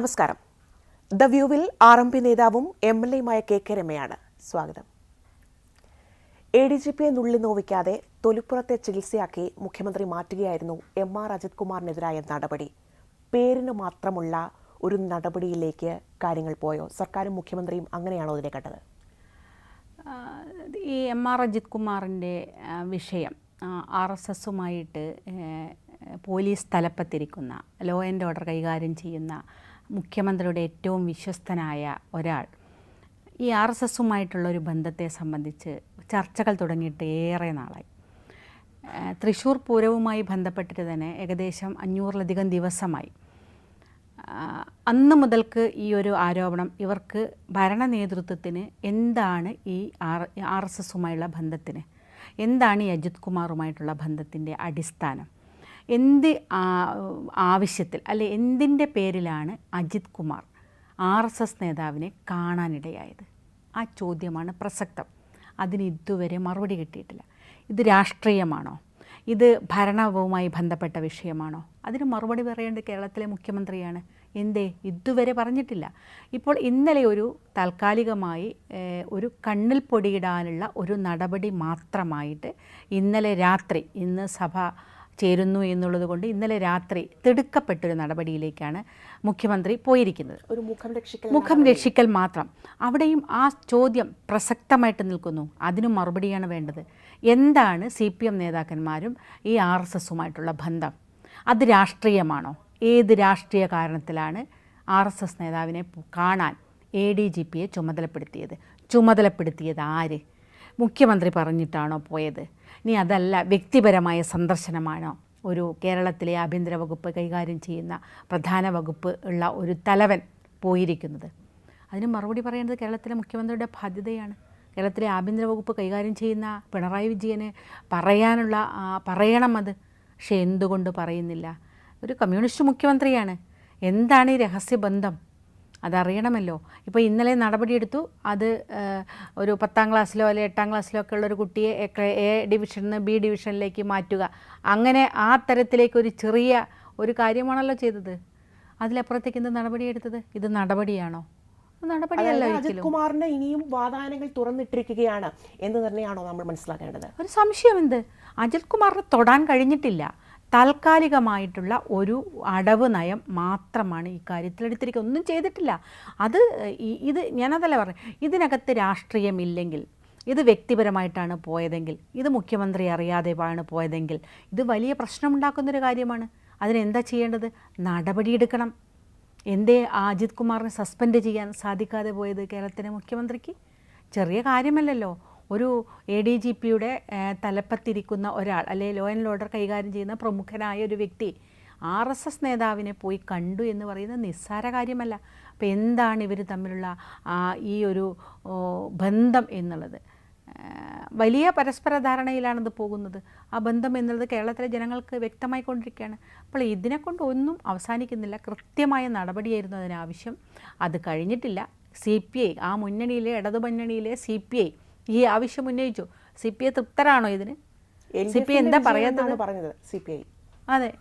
നമസ്കാരം. ദ വ്യൂവിൽ R M P നേതാവും എം എൽ എയുമായ കെ കെ രമയാണ് സ്വാഗതം. എ ഡി ജി പിയെ നുള്ളി നോവിക്കാതെ തൊലിപ്പുറത്തെ ചികിത്സയാക്കി മുഖ്യമന്ത്രി മാറ്റുകയായിരുന്നു എം ആർ അജിത് കുമാറിനെതിരായ നടപടി. പേരിന് മാത്രമുള്ള ഒരു നടപടിയിലേക്ക് കാര്യങ്ങൾ പോയോ? സർക്കാരും മുഖ്യമന്ത്രിയും അങ്ങനെയാണോ ഇതിനെ കണ്ടത്? ഈ എം ആർ അജിത് കുമാറിന്റെ വിഷയം ആർ എസ് എസുമായിട്ട് പോലീസ് തലപ്പത്തിരിക്കുന്ന ലോ ആൻഡ് ഓർഡർ കൈകാര്യം ചെയ്യുന്ന മുഖ്യമന്ത്രിയുടെ ഏറ്റവും വിശ്വസ്തനായ ഒരാൾ. ഈ ആർ എസ് എസുമായിട്ടുള്ള ഒരു ബന്ധത്തെ സംബന്ധിച്ച് ചർച്ചകൾ തുടങ്ങിയിട്ട് ഏറെ നാളായി. തൃശ്ശൂർ പൂരവുമായി ബന്ധപ്പെട്ടിട്ട് തന്നെ ഏകദേശം അഞ്ഞൂറിലധികം ദിവസമായി. അന്ന് മുതൽക്ക് ഈ ഒരു ആരോപണം ഇവർക്ക് ഭരണ നേതൃത്വത്തിന് എന്താണ് ഈ ആർ ആർ എസ് എസുമായുള്ള ബന്ധത്തിന്? എന്താണ് ഈ അജിത് കുമാറുമായിട്ടുള്ള ബന്ധത്തിന്റെ അടിസ്ഥാനം? എന്ത് ആവശ്യത്തിൽ അല്ലെ എന്തിന്റെ പേരിലാണ് Ajith Kumar R S S നേതാവിനെ കാണാനിടയായത്? ആ ചോദ്യമാണ് പ്രസക്തം. അതിന് ഇതുവരെ മറുപടി കിട്ടിയിട്ടില്ല. ഇത് രാഷ്ട്രീയമാണോ? ഇത് ഭരണവുമായി ബന്ധപ്പെട്ട വിഷയമാണോ? അതിന് മറുപടി പറയേണ്ടത് കേരളത്തിലെ മുഖ്യമന്ത്രിയാണ്. എന്തേ? ഇതുവരെ പറഞ്ഞിട്ടില്ല. ഇപ്പോൾ ഇന്നലെ ഒരു താൽക്കാലികമായി ഒരു കണ്ണിൽ പൊടിയിടാനുള്ള ഒരു നടപടി മാത്രമായിട്ട് ഇന്നലെ രാത്രി ഇന്ന് സഭ ചേരുന്നു എന്നുള്ളത് കൊണ്ട് ഇന്നലെ രാത്രി തിടുക്കപ്പെട്ടൊരു നടപടിയിലേക്കാണ് മുഖ്യമന്ത്രി പോയിരിക്കുന്നത്. ഒരു മുഖം രക്ഷിക്കൽ മുഖം രക്ഷിക്കൽ മാത്രം. അവിടെയും ആ ചോദ്യം പ്രസക്തമായിട്ട് നിൽക്കുന്നു. അതിനും മറുപടിയാണ് വേണ്ടത്. എന്താണ് സി പി എം നേതാക്കന്മാരും ഈ ആർ എസ് എസുമായിട്ടുള്ള ബന്ധം? അത് രാഷ്ട്രീയമാണോ? ഏത് രാഷ്ട്രീയ കാരണത്തിലാണ് ആർ എസ് എസ് നേതാവിനെ കാണാൻ എ ഡി ജി പിയെ ചുമതലപ്പെടുത്തിയത്? ചുമതലപ്പെടുത്തിയത് ആര്? മുഖ്യമന്ത്രി പറഞ്ഞിട്ടാണോ പോയത്? ഇനി അതല്ല വ്യക്തിപരമായ സന്ദർശനമാണോ. ഒരു കേരളത്തിലെ ആഭ്യന്തര വകുപ്പ് കൈകാര്യം ചെയ്യുന്ന പ്രധാന വകുപ്പ് ഉള്ള ഒരു തലവൻ പോയിരിക്കുന്നത്. അതിന് മറുപടി പറയേണ്ടത് കേരളത്തിലെ മുഖ്യമന്ത്രിയുടെ ബാധ്യതയാണ്. കേരളത്തിലെ ആഭ്യന്തര വകുപ്പ് കൈകാര്യം ചെയ്യുന്ന പിണറായി വിജയന് പറയാനുള്ള പറയണം അത്. പക്ഷേ എന്തുകൊണ്ട് പറയുന്നില്ല? ഒരു കമ്മ്യൂണിസ്റ്റ് മുഖ്യമന്ത്രിയാണ്. എന്താണ് ഈ രഹസ്യബന്ധം? അതറിയണമല്ലോ. ഇപ്പോൾ ഇന്നലെ നടപടിയെടുത്തു. അത് ഒരു പത്താം ക്ലാസ്സിലോ അല്ലെങ്കിൽ എട്ടാം ക്ലാസ്സിലോ ഒക്കെ ഉള്ളൊരു കുട്ടിയെ എ- ഡിവിഷനിൽ നിന്ന് ബി ഡിവിഷനിലേക്ക് മാറ്റുക. അങ്ങനെ ആ തരത്തിലേക്ക് ഒരു ചെറിയ ഒരു കാര്യമാണല്ലോ ചെയ്തത്. അതിലപ്പുറത്തേക്ക് എന്ത് നടപടിയെടുത്തത്? ഇത് നടപടിയാണോ? അജിത് കുമാറിന് ഇനിയും വാതായനങ്ങൾ തുറന്നിട്ടിരിക്കുകയാണ് എന്ന് തന്നെയാണോ നമ്മൾ മനസ്സിലാക്കേണ്ടത്? ഒരു സംശയം എന്ത് അജിത് കുമാറിന് തൊടാൻ കഴിഞ്ഞിട്ടില്ല. താൽക്കാലികമായിട്ടുള്ള ഒരു അടവ് നയം മാത്രമാണ് ഈ കാര്യത്തിൽ എടുത്തിരിക്കുന്നത്. ഒന്നും ചെയ്തിട്ടില്ല. അത് ഇത് ഞാനതല്ല പറഞ്ഞു ഇതിനകത്ത് രാഷ്ട്രീയമില്ലെങ്കിൽ ഇത് വ്യക്തിപരമായിട്ടാണ് പോയതെങ്കിൽ ഇത് മുഖ്യമന്ത്രി അറിയാതെ ആണ് പോയതെങ്കിൽ ഇത് വലിയ പ്രശ്നമുണ്ടാക്കുന്നൊരു കാര്യമാണ്. അതിനെന്താ ചെയ്യേണ്ടത്? നടപടിയെടുക്കണം. എന്തേ അജിത് കുമാറിനെ സസ്പെൻഡ് ചെയ്യാൻ സാധിക്കാതെ പോയത് കേരളത്തിലെ മുഖ്യമന്ത്രിക്ക്? ചെറിയ കാര്യമല്ലല്ലോ. ഒരു എ ഡി ജി പിയുടെ തലപ്പത്തിരിക്കുന്ന ഒരാൾ അല്ലെ ലോ ആൻഡ് ഓർഡർ കൈകാര്യം ചെയ്യുന്ന പ്രമുഖനായ ഒരു വ്യക്തി ആർ എസ് എസ് നേതാവിനെ പോയി കണ്ടു എന്ന് പറയുന്നത് നിസ്സാര കാര്യമല്ല. അപ്പോൾ എന്താണ് ഇവർ തമ്മിലുള്ള ഈ ഒരു ബന്ധം എന്നുള്ളത്? വലിയ പരസ്പര ധാരണയിലാണിത് പോകുന്നത്. ആ ബന്ധം എന്നുള്ളത് കേരളത്തിലെ ജനങ്ങൾക്ക് വ്യക്തമായി കൊണ്ടിരിക്കുകയാണ്. അപ്പോൾ ഇതിനെക്കൊണ്ട് ഒന്നും അവസാനിക്കുന്നില്ല. കൃത്യമായ നടപടിയായിരുന്നു അതിനാവശ്യം. അത് കഴിഞ്ഞിട്ടില്ല. സി പി ഐ ആ മുന്നണിയിലെ ഇടതു മുന്നണിയിലെ സി പി ഐ ഈ ആവശ്യം ഉന്നയിച്ചു. സി പി ഐ തൃപ്തരാണോ ഇതിന്? സി പി ഐ എന്താ പറയാത്തത്? പറഞ്ഞത് സി പി ഐ. അതെ.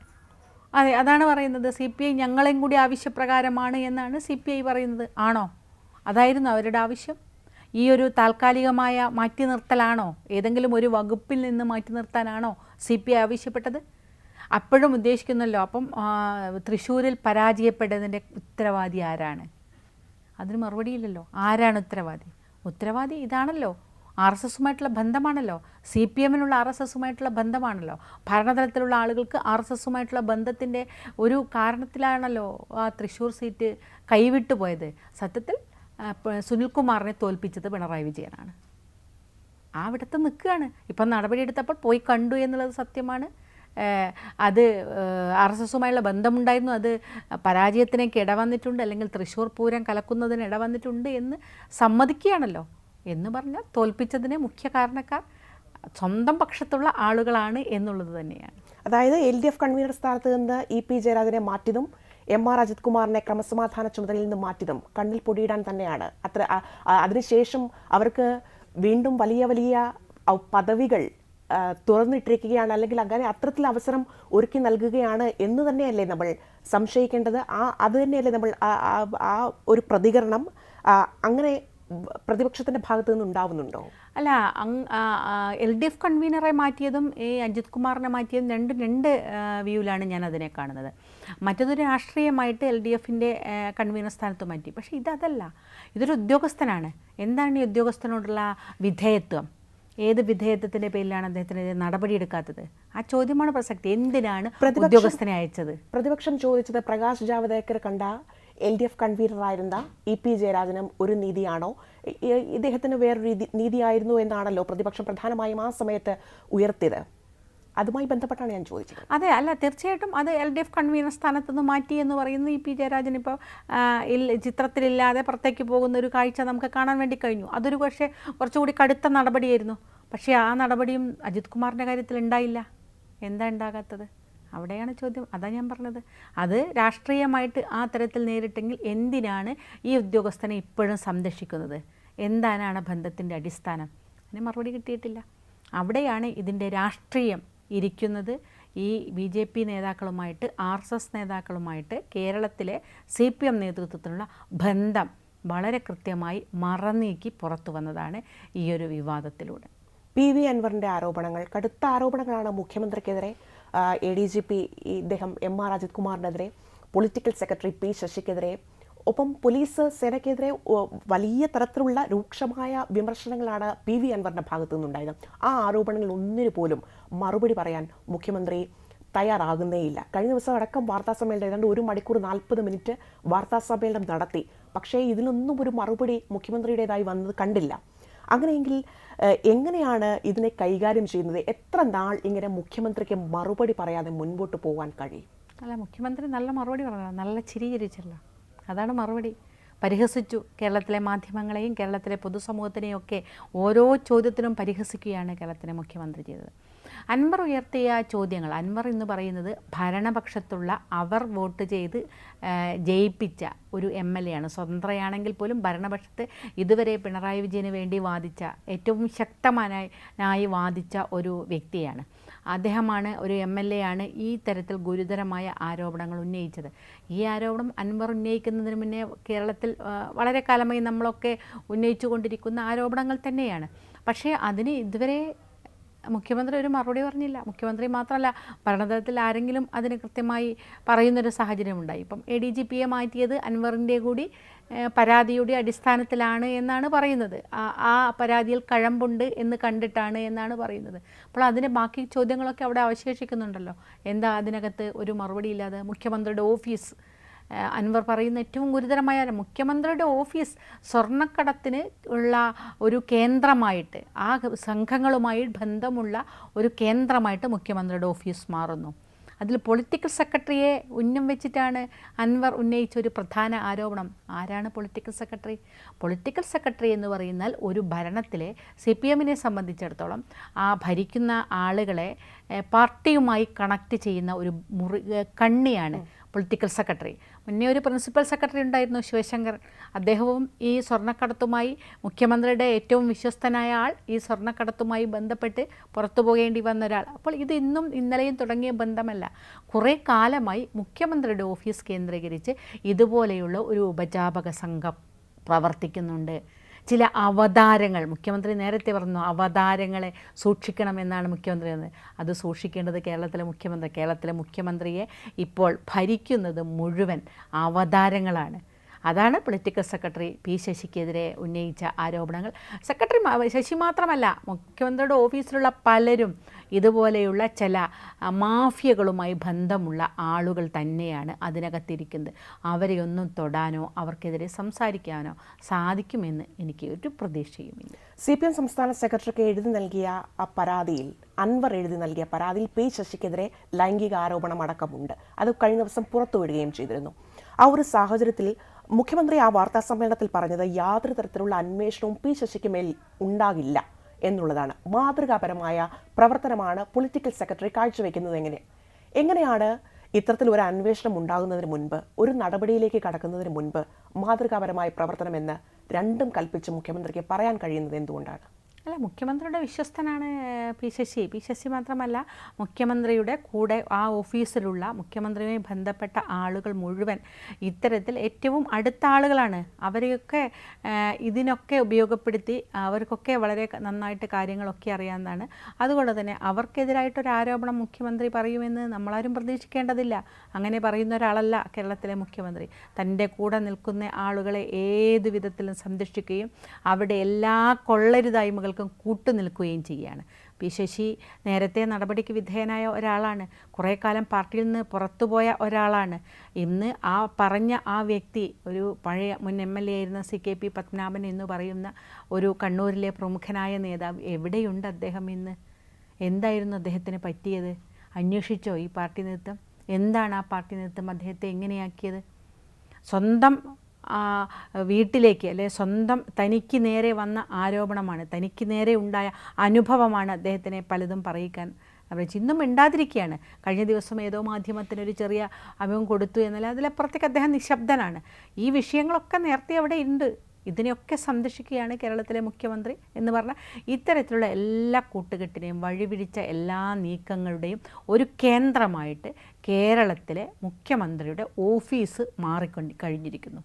അതെ അതാണ് പറയുന്നത്. സി പി ഐ ഞങ്ങളെയും കൂടി ആവശ്യപ്രകാരമാണ് എന്നാണ് സി പി ഐ പറയുന്നത്. ആണോ? അതായിരുന്നു അവരുടെ ആവശ്യം. ഈ ഒരു താൽക്കാലികമായ മാറ്റി നിർത്തലാണോ? ഏതെങ്കിലും ഒരു വകുപ്പിൽ നിന്ന് മാറ്റി നിർത്താനാണോ സി പി ഐ ആവശ്യപ്പെട്ടത്? അപ്പോഴും ഉദ്ദേശിക്കുന്നല്ലോ അപ്പം തൃശ്ശൂരിൽ പരാജയപ്പെട്ടതിന്റെ ഉത്തരവാദി ആരാണ്? അതിന് മറുപടിയില്ലല്ലോ. ആരാണ് ഉത്തരവാദി? ഉത്തരവാദി ഇതാണല്ലോ. ആർ എസ് എസുമായിട്ടുള്ള ബന്ധമാണല്ലോ. സി പി എമ്മിനുള്ള ആർ എസ് എസുമായിട്ടുള്ള ബന്ധമാണല്ലോ. ഭരണതലത്തിലുള്ള ആളുകൾക്ക് ആർ എസ് എസുമായിട്ടുള്ള ബന്ധത്തിന്റെ ഒരു കാരണത്തിലാണല്ലോ ആ തൃശ്ശൂർ സീറ്റ് കൈവിട്ടു പോയത്. സത്യത്തിൽ സുനിൽകുമാറിനെ തോൽപ്പിച്ചത് പിണറായി വിജയനാണ്. ആ അവിടുത്തെ നിൽക്കുകയാണ്. ഇപ്പം നടപടിയെടുത്തപ്പോൾ പോയി കണ്ടു എന്നുള്ളത് സത്യമാണ്. അത് ആർ എസ് എസുമായുള്ള ബന്ധമുണ്ടായിരുന്നു. അത് പരാജയത്തിനേക്ക് ഇടവന്നിട്ടുണ്ട്. അല്ലെങ്കിൽ തൃശ്ശൂർ പൂരം കലക്കുന്നതിന് ഇടവന്നിട്ടുണ്ട് എന്ന് സമ്മതിക്കുകയാണല്ലോ. എന്ന് പറഞ്ഞാൽ തോൽപ്പിച്ചതിന് മുഖ്യ കാരണക്കാർ സ്വന്തം പക്ഷത്തുള്ള ആളുകളാണ് എന്നുള്ളത് തന്നെയാണ്. അതായത് എൽ ഡി എഫ് കൺവീനർ സ്ഥാനത്ത് നിന്ന് ഇ പി ജയരാജനെ മാറ്റിയതും എം ആർ അജിത് കുമാറിനെ ക്രമസമാധാന ചുമതലയിൽ നിന്ന് മാറ്റിയതും കണ്ണിൽ പൊടിയിടാൻ തന്നെയാണ്. അത്ര അതിനുശേഷം അവർക്ക് വീണ്ടും വലിയ വലിയ പദവികൾ തുറന്നിട്ടിരിക്കുകയാണ്. അല്ലെങ്കിൽ അങ്ങനെ അത്തരത്തിൽ അവസരം ഒരുക്കി നൽകുകയാണ് എന്ന് തന്നെയല്ലേ നമ്മൾ സംശയിക്കേണ്ടത്. ആ അത് തന്നെയല്ലേ നമ്മൾ ആ ഒരു പ്രതികരണം. അങ്ങനെ പ്രതിപക്ഷത്തിന്റെ ഭാഗത്തു നിന്ന് ഉണ്ടാവുന്നുണ്ടോ? അല്ല എൽ ഡി എഫ് കൺവീനറെ മാറ്റിയതും ഈ അജിത് കുമാറിനെ മാറ്റിയതും രണ്ട് രണ്ട് വ്യൂവിലാണ് ഞാൻ അതിനെ കാണുന്നത്. മറ്റതൊരു രാഷ്ട്രീയമായിട്ട് എൽ ഡി എഫിന്റെ കൺവീനർ സ്ഥാനത്ത് മാറ്റി. പക്ഷേ ഇതല്ല ഇതൊരു ഉദ്യോഗസ്ഥനാണ്. എന്താണ് ഈ ഉദ്യോഗസ്ഥനോടുള്ള വിധേയത്വം? ഏത് വിധേയത്വത്തിന്റെ പേരിലാണ് അദ്ദേഹത്തിനെതിരെ നടപടിയെടുക്കാത്തത്? ആ ചോദ്യമാണ് പ്രസക്തി. എന്തിനാണ് ഉദ്യോഗസ്ഥനെ അയച്ചത്? പ്രതിപക്ഷം ചോദിച്ചത് പ്രകാശ് ജാവദേക്കർ കണ്ട എൽ ഡി എഫ് കൺവീനറായിരുന്ന ഇ പി ജയരാജനും ഒരു നീതിയാണോ? ഇദ്ദേഹത്തിന് വേറൊരു നീതിയായിരുന്നു എന്നാണല്ലോ പ്രതിപക്ഷം പ്രധാനമായും ആ സമയത്ത് ഉയർത്തിയത്. അതുമായി ബന്ധപ്പെട്ടാണ് ഞാൻ ചോദിച്ചത്. അതെ അല്ല തീർച്ചയായിട്ടും അത് എൽ ഡി എഫ് കൺവീനർ സ്ഥാനത്ത് നിന്ന് മാറ്റി എന്ന് പറയുന്നത് ഇ പി ജയരാജൻ ഇപ്പോൾ ചിത്രത്തിലില്ലാതെ പുറത്തേക്ക് പോകുന്ന ഒരു കാഴ്ച നമുക്ക് കാണാൻ വേണ്ടി കഴിഞ്ഞു. അതൊരു പക്ഷേ കുറച്ചുകൂടി കടുത്ത നടപടിയായിരുന്നു. പക്ഷേ ആ നടപടിയും അജിത് കുമാറിന്റെ കാര്യത്തിൽ ഉണ്ടായില്ല എന്താ ഉണ്ടാകാത്തത്? അവിടെയാണ് ചോദ്യം. അതാ ഞാൻ പറഞ്ഞത്. അത് രാഷ്ട്രീയമായിട്ട് ആ തരത്തിൽ നേരിട്ടെങ്കിൽ എന്തിനാണ് ഈ ഉദ്യോഗസ്ഥനെ ഇപ്പോഴും സംരക്ഷിക്കുന്നത്? എന്താണ് ആ ബന്ധത്തിന്റെ അടിസ്ഥാനം? അതിന് മറുപടി കിട്ടിയിട്ടില്ല. അവിടെയാണ് ഇതിന്റെ രാഷ്ട്രീയം ഇരിക്കുന്നത്. ഈ ബി ജെ പി നേതാക്കളുമായിട്ട് ആർ എസ് എസ് നേതാക്കളുമായിട്ട് കേരളത്തിലെ സി പി എം നേതൃത്വത്തിലുള്ള ബന്ധം വളരെ കൃത്യമായി മറനീക്കി പുറത്തു വന്നതാണ് ഈ ഒരു വിവാദത്തിലൂടെ. പി വി അൻവറിന്റെ ആരോപണങ്ങൾ കടുത്ത ആരോപണങ്ങളാണ് മുഖ്യമന്ത്രിക്കെതിരെ എ ഡി ജി പി ഇദ്ദേഹം എം ആർ അജിത് കുമാറിനെതിരെ പൊളിറ്റിക്കൽ സെക്രട്ടറി പി ശശിക്കെതിരെ ഒപ്പം പോലീസ് സേനയ്ക്കെതിരെ വലിയ തരത്തിലുള്ള രൂക്ഷമായ വിമർശനങ്ങളാണ് പി വി അൻവറിന്റെ ഭാഗത്തു നിന്നുണ്ടായത്. ആ ആരോപണങ്ങൾ ഒന്നിനു പോലും മറുപടി പറയാൻ മുഖ്യമന്ത്രി തയ്യാറാകുന്നേയില്ല. കഴിഞ്ഞ ദിവസം അടക്കം വാർത്താ സമ്മേളനം ഏതാണ്ട് ഒരു മണിക്കൂർ നാൽപ്പത് മിനിറ്റ് വാർത്താ സമ്മേളനം നടത്തി. പക്ഷേ ഇതിലൊന്നും ഒരു മറുപടി മുഖ്യമന്ത്രിയുടേതായി വന്നത് കണ്ടില്ല. അങ്ങനെയെങ്കിൽ എങ്ങനെയാണ് ഇതിനെ കൈകാര്യം ചെയ്യുന്നത്? എത്ര നാൾ ഇങ്ങനെ മുഖ്യമന്ത്രിക്ക് മറുപടി പറയാതെ മുൻപോട്ട് പോകാൻ കഴിയും? അല്ല മുഖ്യമന്ത്രി നല്ല മറുപടി പറഞ്ഞല്ലോ നല്ല ചിരി ചിരിച്ചല്ല അതാണ് മറുപടി. പരിഹസിച്ചു. കേരളത്തിലെ മാധ്യമങ്ങളെയും കേരളത്തിലെ പൊതുസമൂഹത്തിനെയും ഒക്കെ ഓരോ ചോദ്യത്തിനും പരിഹസിക്കുകയാണ് കേരളത്തിലെ മുഖ്യമന്ത്രി ചെയ്തത്. അൻവർ ഉയർത്തിയ ചോദ്യങ്ങൾ. അൻവർ എന്ന് പറയുന്നത് ഭരണപക്ഷത്തുള്ള അവർ വോട്ട് ചെയ്ത് ജയിപ്പിച്ച ഒരു എം എൽ എ ആണ്. സ്വതന്ത്രയാണെങ്കിൽ പോലും ഭരണപക്ഷത്തെ ഇതുവരെ പിണറായി വിജയന് വേണ്ടി വാദിച്ച ഏറ്റവും ശക്തമാനായി വാദിച്ച ഒരു വ്യക്തിയാണ്. അദ്ദേഹമാണ് ഒരു എം എൽ എ ആണ് ഈ തരത്തിൽ ഗുരുതരമായ ആരോപണങ്ങൾ ഉന്നയിച്ചത്. ഈ ആരോപണം അൻവർ ഉന്നയിക്കുന്നതിന് മുന്നേ കേരളത്തിൽ വളരെ കാലമായി നമ്മളൊക്കെ ഉന്നയിച്ചു കൊണ്ടിരിക്കുന്ന ആരോപണങ്ങൾ തന്നെയാണ്. പക്ഷേ അതിന് ഇതുവരെ മുഖ്യമന്ത്രി ഒരു മറുപടി പറഞ്ഞില്ല. മുഖ്യമന്ത്രി മാത്രമല്ല ഭരണതലത്തിൽ ആരെങ്കിലും അതിന് കൃത്യമായി പറയുന്നൊരു സാഹചര്യമുണ്ടായി. ഇപ്പം എ ഡി ജി പിയെ മാറ്റിയത് അൻവറിന്റെ കൂടി പരാതിയുടെ അടിസ്ഥാനത്തിലാണ് എന്നാണ് പറയുന്നത്. ആ- പരാതിയിൽ കഴമ്പുണ്ട് എന്ന് കണ്ടിട്ടാണ് എന്നാണ് പറയുന്നത്. അപ്പോൾ അതിന് ബാക്കി ചോദ്യങ്ങളൊക്കെ അവിടെ അവശേഷിക്കുന്നുണ്ടല്ലോ. എന്താ അതിനകത്ത് ഒരു മറുപടി ഇല്ലാതെ മുഖ്യമന്ത്രിയുടെ ഓഫീസ് അൻവർ പറയുന്ന ഏറ്റവും ഗുരുതരമായ മുഖ്യമന്ത്രിയുടെ ഓഫീസ് സ്വർണക്കടത്തിന് ഉള്ള ഒരു കേന്ദ്രമായിട്ട് ആ സംഘങ്ങളുമായി ബന്ധമുള്ള ഒരു കേന്ദ്രമായിട്ട് മുഖ്യമന്ത്രിയുടെ ഓഫീസ് മാറുന്നു. അതിൽ പൊളിറ്റിക്കൽ സെക്രട്ടറിയെ ഉന്നം വെച്ചിട്ടാണ് അൻവർ ഉന്നയിച്ച ഒരു പ്രധാന ആരോപണം. ആരാണ് പൊളിറ്റിക്കൽ സെക്രട്ടറി? പൊളിറ്റിക്കൽ സെക്രട്ടറി എന്ന് പറയുന്നാൽ ഒരു ഭരണത്തിലെ സി പി എമ്മിനെ സംബന്ധിച്ചിടത്തോളം ആ ഭരിക്കുന്ന ആളുകളെ പാർട്ടിയുമായി കണക്ട് ചെയ്യുന്ന ഒരു മുറി കണ്ണിയാണ് പൊളിറ്റിക്കൽ സെക്രട്ടറി മുന്നേ ഒരു പ്രിൻസിപ്പൽ സെക്രട്ടറി ഉണ്ടായിരുന്നു ശിവശങ്കർ. അദ്ദേഹവും ഈ സ്വർണക്കടത്തുമായി മുഖ്യമന്ത്രിയുടെ ഏറ്റവും വിശ്വസ്തനായ ആൾ ഈ സ്വർണക്കടത്തുമായി ബന്ധപ്പെട്ട് പുറത്തു പോകേണ്ടി വന്ന ഒരാൾ. അപ്പോൾ ഇത് ഇന്നും ഇന്നലെയും തുടങ്ങിയ ബന്ധമല്ല. കുറേ കാലമായി മുഖ്യമന്ത്രിയുടെ ഓഫീസ് കേന്ദ്രീകരിച്ച് ഇതുപോലെയുള്ള ഒരു ഉപജാപക സംഘം പ്രവർത്തിക്കുന്നുണ്ട്. ചില അവതാരങ്ങൾ മുഖ്യമന്ത്രി നേരത്തെ പറഞ്ഞു അവതാരങ്ങളെ സൂക്ഷിക്കണമെന്നാണ് മുഖ്യമന്ത്രി പറഞ്ഞത്. അത് സൂക്ഷിക്കേണ്ടത് കേരളത്തിലെ മുഖ്യമന്ത്രി കേരളത്തിലെ മുഖ്യമന്ത്രിയെ ഇപ്പോൾ ഭരിക്കുന്നത് മുഴുവൻ അവതാരങ്ങളാണ്. അതാണ് പൊളിറ്റിക്കൽ സെക്രട്ടറി പി ശശിക്കെതിരെ ഉന്നയിച്ച ആരോപണങ്ങൾ. സെക്രട്ടറി ശശി മാത്രമല്ല മുഖ്യമന്ത്രിയുടെ ഓഫീസിലുള്ള പലരും ഇതുപോലെയുള്ള ചില മാഫിയകളുമായി ബന്ധമുള്ള ആളുകൾ തന്നെയാണ് അതിനകത്തിരിക്കുന്നത്. അവരെ ഒന്നും തൊടാനോ അവർക്കെതിരെ സംസാരിക്കാനോ സാധിക്കുമെന്ന് എനിക്ക് ഒരു പ്രതീക്ഷയുമില്ല. സി പി എം സംസ്ഥാന സെക്രട്ടറിക്ക് എഴുതി നൽകിയ ആ പരാതിയിൽ അൻവർ എഴുതി നൽകിയ പരാതിയിൽ പി ശശിക്കെതിരെ ലൈംഗിക ആരോപണം അടക്കമുണ്ട് അത് കഴിഞ്ഞ ദിവസം പുറത്തുവിടുകയും ചെയ്തിരുന്നു. ആ ഒരു സാഹചര്യത്തിൽ മുഖ്യമന്ത്രി ആ വാർത്താ സമ്മേളനത്തിൽ പറഞ്ഞത് യാതൊരു തരത്തിലുള്ള അന്വേഷണവും പി ശശിക്ക് മേൽ ഉണ്ടാകില്ല എന്നുള്ളതാണ്. മാതൃകാപരമായ പ്രവർത്തനമാണ് പൊളിറ്റിക്കൽ സെക്രട്ടറി കാഴ്ചവെക്കുന്നത് എങ്ങനെ? എങ്ങനെയാണ് ഇത്തരത്തിൽ ഒരു അന്വേഷണം ഉണ്ടാകുന്നതിന് മുൻപ് ഒരു നടപടിയിലേക്ക് കടക്കുന്നതിന് മുൻപ് മാതൃകാപരമായ പ്രവർത്തനമെന്ന് രണ്ടും കൽപ്പിച്ച് മുഖ്യമന്ത്രിക്ക് പറയാൻ കഴിയുന്നത് എന്തുകൊണ്ടാണ്? അല്ല മുഖ്യമന്ത്രിയുടെ വിശ്വസ്തനാണ് പി ശശി. പി ശശി മാത്രമല്ല മുഖ്യമന്ത്രിയുടെ കൂടെ ആ ഓഫീസിലുള്ള മുഖ്യമന്ത്രിയുമായി ബന്ധപ്പെട്ട ആളുകൾ മുഴുവൻ ഇത്തരത്തിൽ ഏറ്റവും അടുത്ത ആളുകളാണ്. അവരെയൊക്കെ ഇതിനൊക്കെ ഉപയോഗപ്പെടുത്തി അവർക്കൊക്കെ വളരെ നന്നായിട്ട് കാര്യങ്ങളൊക്കെ അറിയാവുന്നതാണ്. അതുകൊണ്ട് തന്നെ അവർക്കെതിരായിട്ടൊരു ആരോപണം മുഖ്യമന്ത്രി പറയുമെന്ന് നമ്മളാരും പ്രതീക്ഷിക്കേണ്ടതില്ല. അങ്ങനെ പറയുന്ന ഒരാളല്ല കേരളത്തിലെ മുഖ്യമന്ത്രി. തന്റെ കൂടെ നിൽക്കുന്ന ആളുകളെ ഏതു വിധത്തിലും സംരക്ഷിക്കുകയും അവിടെ എല്ലാ കൊള്ളരുതായ്മകൾക്കും കൂട്ടുനിൽക്കുകയും ചെയ്യുകയാണ്. പി ശശി നേരത്തെ നടപടിക്ക് വിധേയനായ ഒരാളാണ്. കുറേ കാലം പാർട്ടിയിൽ നിന്ന് പുറത്തുപോയ ഒരാളാണ്. ഇന്ന് ആ പറഞ്ഞ ആ വ്യക്തി ഒരു പഴയ മുൻ എം എൽ എ ആയിരുന്ന സി കെ പി പത്മനാഭൻ എന്ന് പറയുന്ന ഒരു കണ്ണൂരിലെ പ്രമുഖനായ നേതാവ് എവിടെയുണ്ട് അദ്ദേഹം ഇന്ന്? എന്തായിരുന്നു അദ്ദേഹത്തിന് പറ്റിയത്? അന്വേഷിച്ചോ ഈ പാർട്ടി നേതൃത്വം? എന്താണ് ആ പാർട്ടി നേതൃത്വം അദ്ദേഹത്തെ എങ്ങനെയാക്കിയത്? സ്വന്തം വീട്ടിലേക്ക് അല്ലെ സ്വന്തം തനിക്ക് നേരെ വന്ന ആരോപണമാണ് തനിക്ക് നേരെ ഉണ്ടായ അനുഭവമാണ് അദ്ദേഹത്തിനെ പലതും പറയിക്കാൻ അവർ ഇന്നും മിണ്ടാതിരിക്കുകയാണ്. കഴിഞ്ഞ ദിവസം ഏതോ മാധ്യമത്തിനൊരു ചെറിയ അഭിമുഖം കൊടുത്തു എന്നാൽ അതിലപ്പുറത്തേക്ക് അദ്ദേഹം നിശബ്ദനാണ്. ഈ വിഷയങ്ങളൊക്കെ നേരത്തെ അവിടെ ഉണ്ട്. ഇതിനെയൊക്കെ സംരക്ഷിക്കുകയാണ് കേരളത്തിലെ മുഖ്യമന്ത്രി എന്ന് പറഞ്ഞാൽ ഇത്തരത്തിലുള്ള എല്ലാ കൂട്ടുകെട്ടിനെയും വഴിപിടിച്ച എല്ലാ നീക്കങ്ങളുടെയും ഒരു കേന്ദ്രമായിട്ട് കേരളത്തിലെ മുഖ്യമന്ത്രിയുടെ ഓഫീസ് മാറിക്കൊണ്ട് കഴിഞ്ഞിരിക്കുന്നു.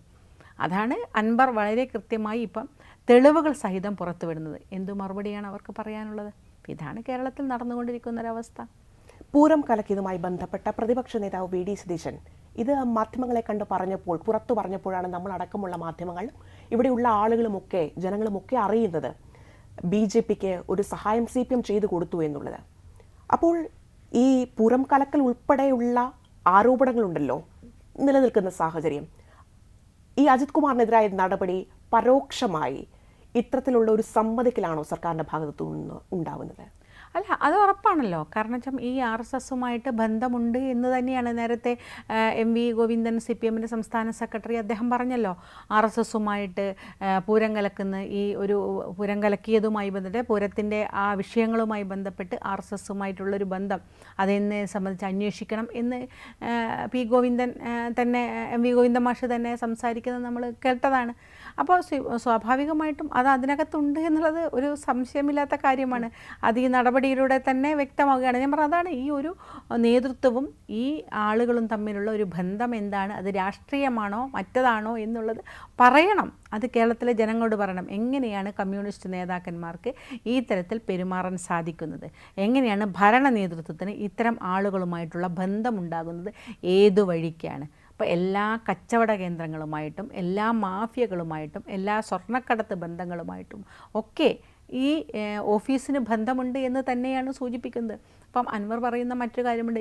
അതാണ് അൻബർ വളരെ കൃത്യമായി ഇപ്പം തെളിവുകൾ സഹിതം പുറത്തുവിടുന്നത് എന്തു മറുപടിയാണ് അവർക്ക് പറയാനുള്ളത്? ഇതാണ് കേരളത്തിൽ നടന്നുകൊണ്ടിരിക്കുന്ന ഒരവസ്ഥ പൂരം കലക്കിയതുമായി ബന്ധപ്പെട്ട പ്രതിപക്ഷ നേതാവ് വി. ഡി. സതീശൻ. ഇത് മാധ്യമങ്ങളെ കണ്ട് പറഞ്ഞപ്പോൾ പുറത്തു പറഞ്ഞപ്പോഴാണ് നമ്മൾ അടക്കമുള്ള മാധ്യമങ്ങൾ ഇവിടെയുള്ള ആളുകളുമൊക്കെ ജനങ്ങളുമൊക്കെ അറിയുന്നത് ബി. ജെ. പിക്ക് ഒരു സഹായം സി. പി. എം ചെയ്തു കൊടുത്തു എന്നുള്ളത്. അപ്പോൾ ഈ പുറം കലക്കൽ ഉൾപ്പെടെയുള്ള ആരോപണങ്ങളുണ്ടല്ലോ നിലനിൽക്കുന്ന സാഹചര്യം. ഈ അജിത് കുമാറിനെതിരായ നടപടി പരോക്ഷമായി ഇത്തരത്തിലുള്ള ഒരു സമ്മതിക്കലാണോ സർക്കാരിന്റെ ഭാഗത്തു നിന്ന് ഉണ്ടാവുന്നത്? അല്ല അത് ഉറപ്പാണല്ലോ. കാരണം വെച്ചാൽ ഈ ആർ എസ് എസുമായിട്ട് ബന്ധമുണ്ട് എന്ന് തന്നെയാണ് നേരത്തെ M V Govindan C P എമ്മിന്റെ സംസ്ഥാന സെക്രട്ടറി അദ്ദേഹം പറഞ്ഞല്ലോ. ആർ എസ് എസുമായിട്ട് പൂരം കലക്കുന്ന ഈ ഒരു പൂരം കലക്കിയതുമായി ബന്ധപ്പെട്ട് പൂരത്തിന്റെ ആ വിഷയങ്ങളുമായി ബന്ധപ്പെട്ട് ആർ എസ് എസുമായിട്ടുള്ളൊരു ബന്ധം അതെന്നെ സംബന്ധിച്ച് അന്വേഷിക്കണം എന്ന് പി ഗോവിന്ദൻ തന്നെ എം വി ഗോവിന്ദൻ മാഷ് തന്നെ സംസാരിക്കുന്നത് നമ്മൾ കേട്ടതാണ്. അപ്പോൾ സ്വാഭാവികമായിട്ടും അത് അതിനകത്തുണ്ട് എന്നുള്ളത് ഒരു സംശയമില്ലാത്ത കാര്യമാണ്. അത് ഈ നടപടിയിലൂടെ തന്നെ വ്യക്തമാവുകയാണ്. ഞാൻ പറഞ്ഞത് അതാണ് ഈ ഒരു നേതൃത്വവും ഈ ആളുകളും തമ്മിലുള്ള ഒരു ബന്ധം എന്താണ്? അത് രാഷ്ട്രീയമാണോ? മറ്റതാണോ? എന്നുള്ളത് പറയണം. അത് കേരളത്തിലെ ജനങ്ങളോട് പറയണം. എങ്ങനെയാണ് കമ്മ്യൂണിസ്റ്റ് നേതാക്കന്മാർക്ക് ഈ തരത്തിൽ പെരുമാറാൻ സാധിക്കുന്നത്? എങ്ങനെയാണ് ഭരണ നേതൃത്വത്തിന് ഇത്തരം ആളുകളുമായിട്ടുള്ള ബന്ധമുണ്ടാകുന്നത്? ഏതു വഴിക്കാണ്? അപ്പോൾ എല്ലാ കച്ചവട കേന്ദ്രങ്ങളുമായിട്ടും എല്ലാ മാഫിയകളുമായിട്ടും എല്ലാ സ്വർണക്കടത്ത് ബന്ധങ്ങളുമായിട്ടും ഒക്കെ ഈ ഓഫീസിന് ബന്ധമുണ്ട് എന്ന് തന്നെയാണ് സൂചിപ്പിക്കുന്നത്. അപ്പം അൻവർ പറയുന്ന മറ്റൊരു കാര്യമുണ്ട്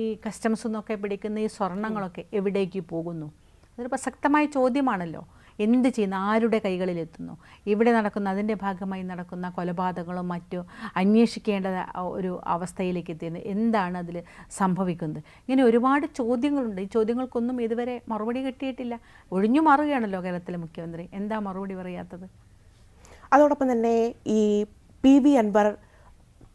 ഈ, കസ്റ്റംസ് നിന്നൊക്കെ പിടിക്കുന്ന ഈ സ്വർണങ്ങളൊക്കെ എവിടേക്ക് പോകുന്നു? അതൊരു പ്രസക്തമായ ചോദ്യമാണല്ലോ. എന്ത് ചെയ്യുന്നു? ആരുടെ കൈകളിലെത്തുന്നു ഇവിടെ നടക്കുന്ന അതിന്റെ ഭാഗമായി നടക്കുന്ന കൊലപാതകങ്ങളും മറ്റു അന്വേഷിക്കേണ്ട ഒരു അവസ്ഥയിലേക്ക് എത്തിയത് എന്താണ് അതിൽ സംഭവിക്കുന്നത്? ഇങ്ങനെ ഒരുപാട് ചോദ്യങ്ങളുണ്ട്. ഈ ചോദ്യങ്ങൾക്കൊന്നും ഇതുവരെ മറുപടി കിട്ടിയിട്ടില്ല. ഒഴിഞ്ഞു മാറുകയാണല്ലോ കേരളത്തിലെ മുഖ്യമന്ത്രി. എന്താ മറുപടി പറയാത്തത്? അതോടൊപ്പം തന്നെ ഈ പി വി അൻവർ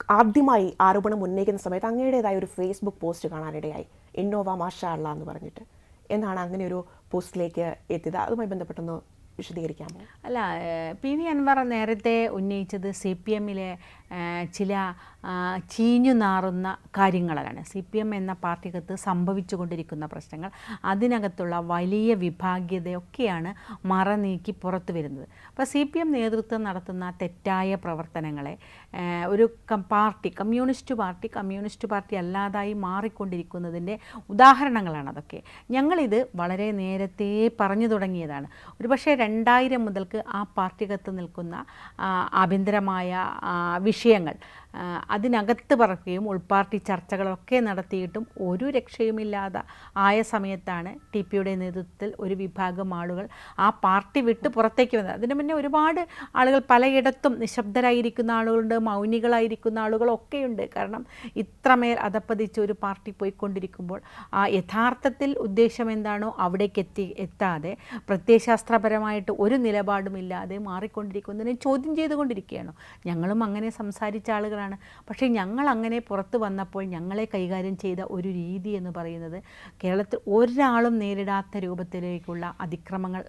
ആദ്യമായി ആരോപണം ഉന്നയിക്കുന്ന സമയത്ത് അങ്ങയുടേതായ ഒരു ഫേസ്ബുക്ക് പോസ്റ്റ് കാണാനിടയായി. ഇന്നോവ മാഷാ എന്ന് പറഞ്ഞിട്ട്. എന്നാണ് അങ്ങനെ ഒരു പോസ്റ്റിലേക്ക് എത്തിയത്. അതുമായി ബന്ധപ്പെട്ടൊന്ന് വിശദീകരിക്കാമോ? അല്ല പി വി അൻവർ നേരത്തെ ഉന്നയിച്ചത് സി പി എമ്മിലെ ചില ചീഞ്ഞു നാറുന്ന കാര്യങ്ങളാണ്. സി പി എം എന്ന പാർട്ടിക്കകത്ത് സംഭവിച്ചുകൊണ്ടിരിക്കുന്ന പ്രശ്നങ്ങൾ അതിനകത്തുള്ള വലിയ വിഭാഗ്യതയൊക്കെയാണ് മറ നീക്കി പുറത്തു വരുന്നത്. അപ്പോൾ സി പി എം നേതൃത്വം നടത്തുന്ന തെറ്റായ പ്രവർത്തനങ്ങളെ ഒരു party communist party communist party അല്ലാതായി മാറിക്കൊണ്ടിരിക്കുന്നതിന്റെ ഉദാഹരണങ്ങളാണ് അതൊക്കെ. ഞങ്ങളിത് വളരെ നേരത്തെ പറഞ്ഞു തുടങ്ങിയതാണ്. ഒരുപക്ഷെ രണ്ടായിരം മുതൽക്ക് ആ പാർട്ടിക്കകത്ത് നിൽക്കുന്ന ആഭ്യന്തരമായ ആ, വിഷയങ്ങൾ. അതിനകത്ത് പറക്കുകയും ഉൾപാർട്ടി ചർച്ചകളൊക്കെ നടത്തിയിട്ടും ഒരു രക്ഷയുമില്ലാതെ ആയ സമയത്താണ് ടി പിയുടെ നേതൃത്വത്തിൽ ഒരു വിഭാഗം ആളുകൾ ആ പാർട്ടി വിട്ട് പുറത്തേക്ക് വന്നത്. അതിന് മുന്നേ ഒരുപാട് ആളുകൾ പലയിടത്തും നിശബ്ദരായിരിക്കുന്ന ആളുകളുണ്ട് മൗനികളായിരിക്കുന്ന ആളുകളൊക്കെയുണ്ട്. കാരണം ഇത്രമേൽ അതപ്പതിച്ച് ഒരു പാർട്ടി പോയിക്കൊണ്ടിരിക്കുമ്പോൾ ആ യഥാർത്ഥത്തിൽ ഉദ്ദേശം എന്താണോ അവിടേക്ക് എത്തി എത്താതെ പ്രത്യയശാസ്ത്രപരമായിട്ട് ഒരു നിലപാടുമില്ലാതെ മാറിക്കൊണ്ടിരിക്കുന്നതിനെ ചോദ്യം ചെയ്തുകൊണ്ടിരിക്കുകയാണ്. ഞങ്ങളും അങ്ങനെ സംസാരിച്ച ആളുകളാണ്. ആളുകളാണ് പക്ഷേ ഞങ്ങൾ അങ്ങനെ പുറത്ത് വന്നപ്പോൾ ഞങ്ങളെ കൈകാര്യം ചെയ്ത ഒരു രീതി എന്ന് പറയുന്നത് കേരളത്തിൽ ഒരാളും നേരിടാത്ത രൂപത്തിലേക്കുള്ള അതിക്രമങ്ങൾ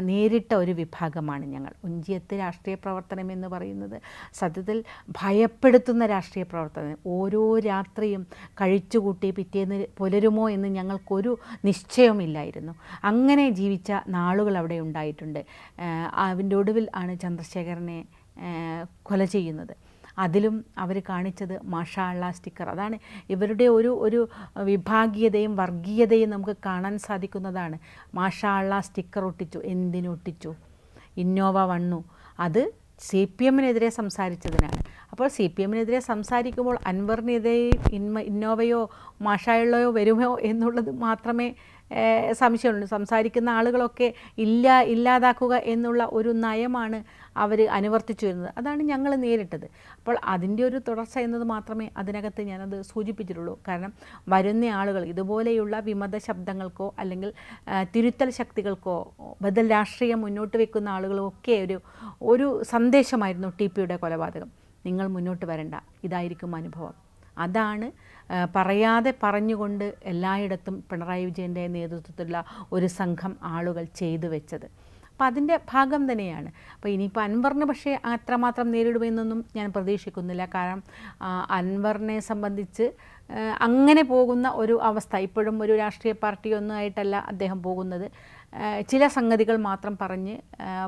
നേരിട്ട ഒരു വിഭാഗമാണ് ഞങ്ങൾ. ഉഞ്ചിയത്ത് രാഷ്ട്രീയ പ്രവർത്തനം എന്ന് പറയുന്നത് സത്യത്തിൽ ഭയപ്പെടുത്തുന്ന രാഷ്ട്രീയ പ്രവർത്തനം. ഓരോ രാത്രിയും കഴിച്ചുകൂട്ടി പിറ്റേന്ന് പുലരുമോ എന്ന് ഞങ്ങൾക്കൊരു നിശ്ചയമില്ലായിരുന്നു അങ്ങനെ ജീവിച്ച നാളുകൾ അവിടെ ഉണ്ടായിട്ടുണ്ട്. അതിന്റെ ഒടുവിൽ ആണ് ചന്ദ്രശേഖരനെ കൊല ചെയ്യുന്നത്. അതിലും അവർ കാണിച്ചത് മാഷാള്ള സ്റ്റിക്കർ. അതാണ് ഇവരുടെ ഒരു ഒരു വിഭാഗീയതയും വർഗീയതയും നമുക്ക് കാണാൻ സാധിക്കുന്നതാണ്. മാഷാള്ള സ്റ്റിക്കർ ഒട്ടിച്ചു. എന്തിനൊട്ടിച്ചു ഇന്നോവ വണ്ണു അത് സി പി എമ്മിനെതിരെ സംസാരിച്ചതിനാണ്. അപ്പോൾ സി പി എമ്മിനെതിരെ സംസാരിക്കുമ്പോൾ അൻവറിനെതിരെ ഇൻമ ഇന്നോവയോ മാഷായുള്ളയോ വരുമോ എന്നുള്ളത് മാത്രമേ ഏഹ്, സംശയമുള്ളൂ സംസാരിക്കുന്ന ആളുകളൊക്കെ ഇല്ല ഇല്ലാതാക്കുക എന്നുള്ള ഒരു നയമാണ് അവർ അനുവർത്തിച്ചു വരുന്നത്. അതാണ് ഞങ്ങൾ നേരിട്ടത്. അപ്പോൾ അതിന്റെ ഒരു തുടർച്ച എന്നത് മാത്രമേ അതിനകത്ത് ഞാനത് സൂചിപ്പിച്ചിട്ടുള്ളൂ. കാരണം വരുന്ന ആളുകൾ ഇതുപോലെയുള്ള വിമത ശബ്ദങ്ങൾക്കോ അല്ലെങ്കിൽ തിരുത്തൽ ശക്തികൾക്കോ ബദൽ രാഷ്ട്രീയം മുന്നോട്ട് വെക്കുന്ന ആളുകളൊക്കെ ഒരു ഒരു സന്ദേശമായിരുന്നു ടി പിയുടെ കൊലപാതകം. നിങ്ങൾ മുന്നോട്ട് വരണ്ട. ഇതായിരിക്കും അനുഭവം. അതാണ് പറയാതെ പറഞ്ഞുകൊണ്ട് എല്ലായിടത്തും പിണറായി വിജയന്റെ നേതൃത്വത്തിലുള്ള ഒരു സംഘം ആളുകൾ ചെയ്തു വെച്ചത്. അപ്പോൾ അതിന്റെ ഭാഗം തന്നെയാണ്. അപ്പോൾ ഇനിയിപ്പോൾ അൻവറിന് പക്ഷേ അത്രമാത്രം നേരിടുമെന്നൊന്നും ഞാൻ പ്രതീക്ഷിക്കുന്നില്ല. കാരണം അൻവറിനെ സംബന്ധിച്ച് അങ്ങനെ പോകുന്ന ഒരു അവസ്ഥ ഇപ്പോഴും ഒരു രാഷ്ട്രീയ പാർട്ടിയൊന്നും ആയിട്ടല്ല അദ്ദേഹം പോകുന്നത്. ചില സംഗതികൾ മാത്രം പറഞ്ഞ്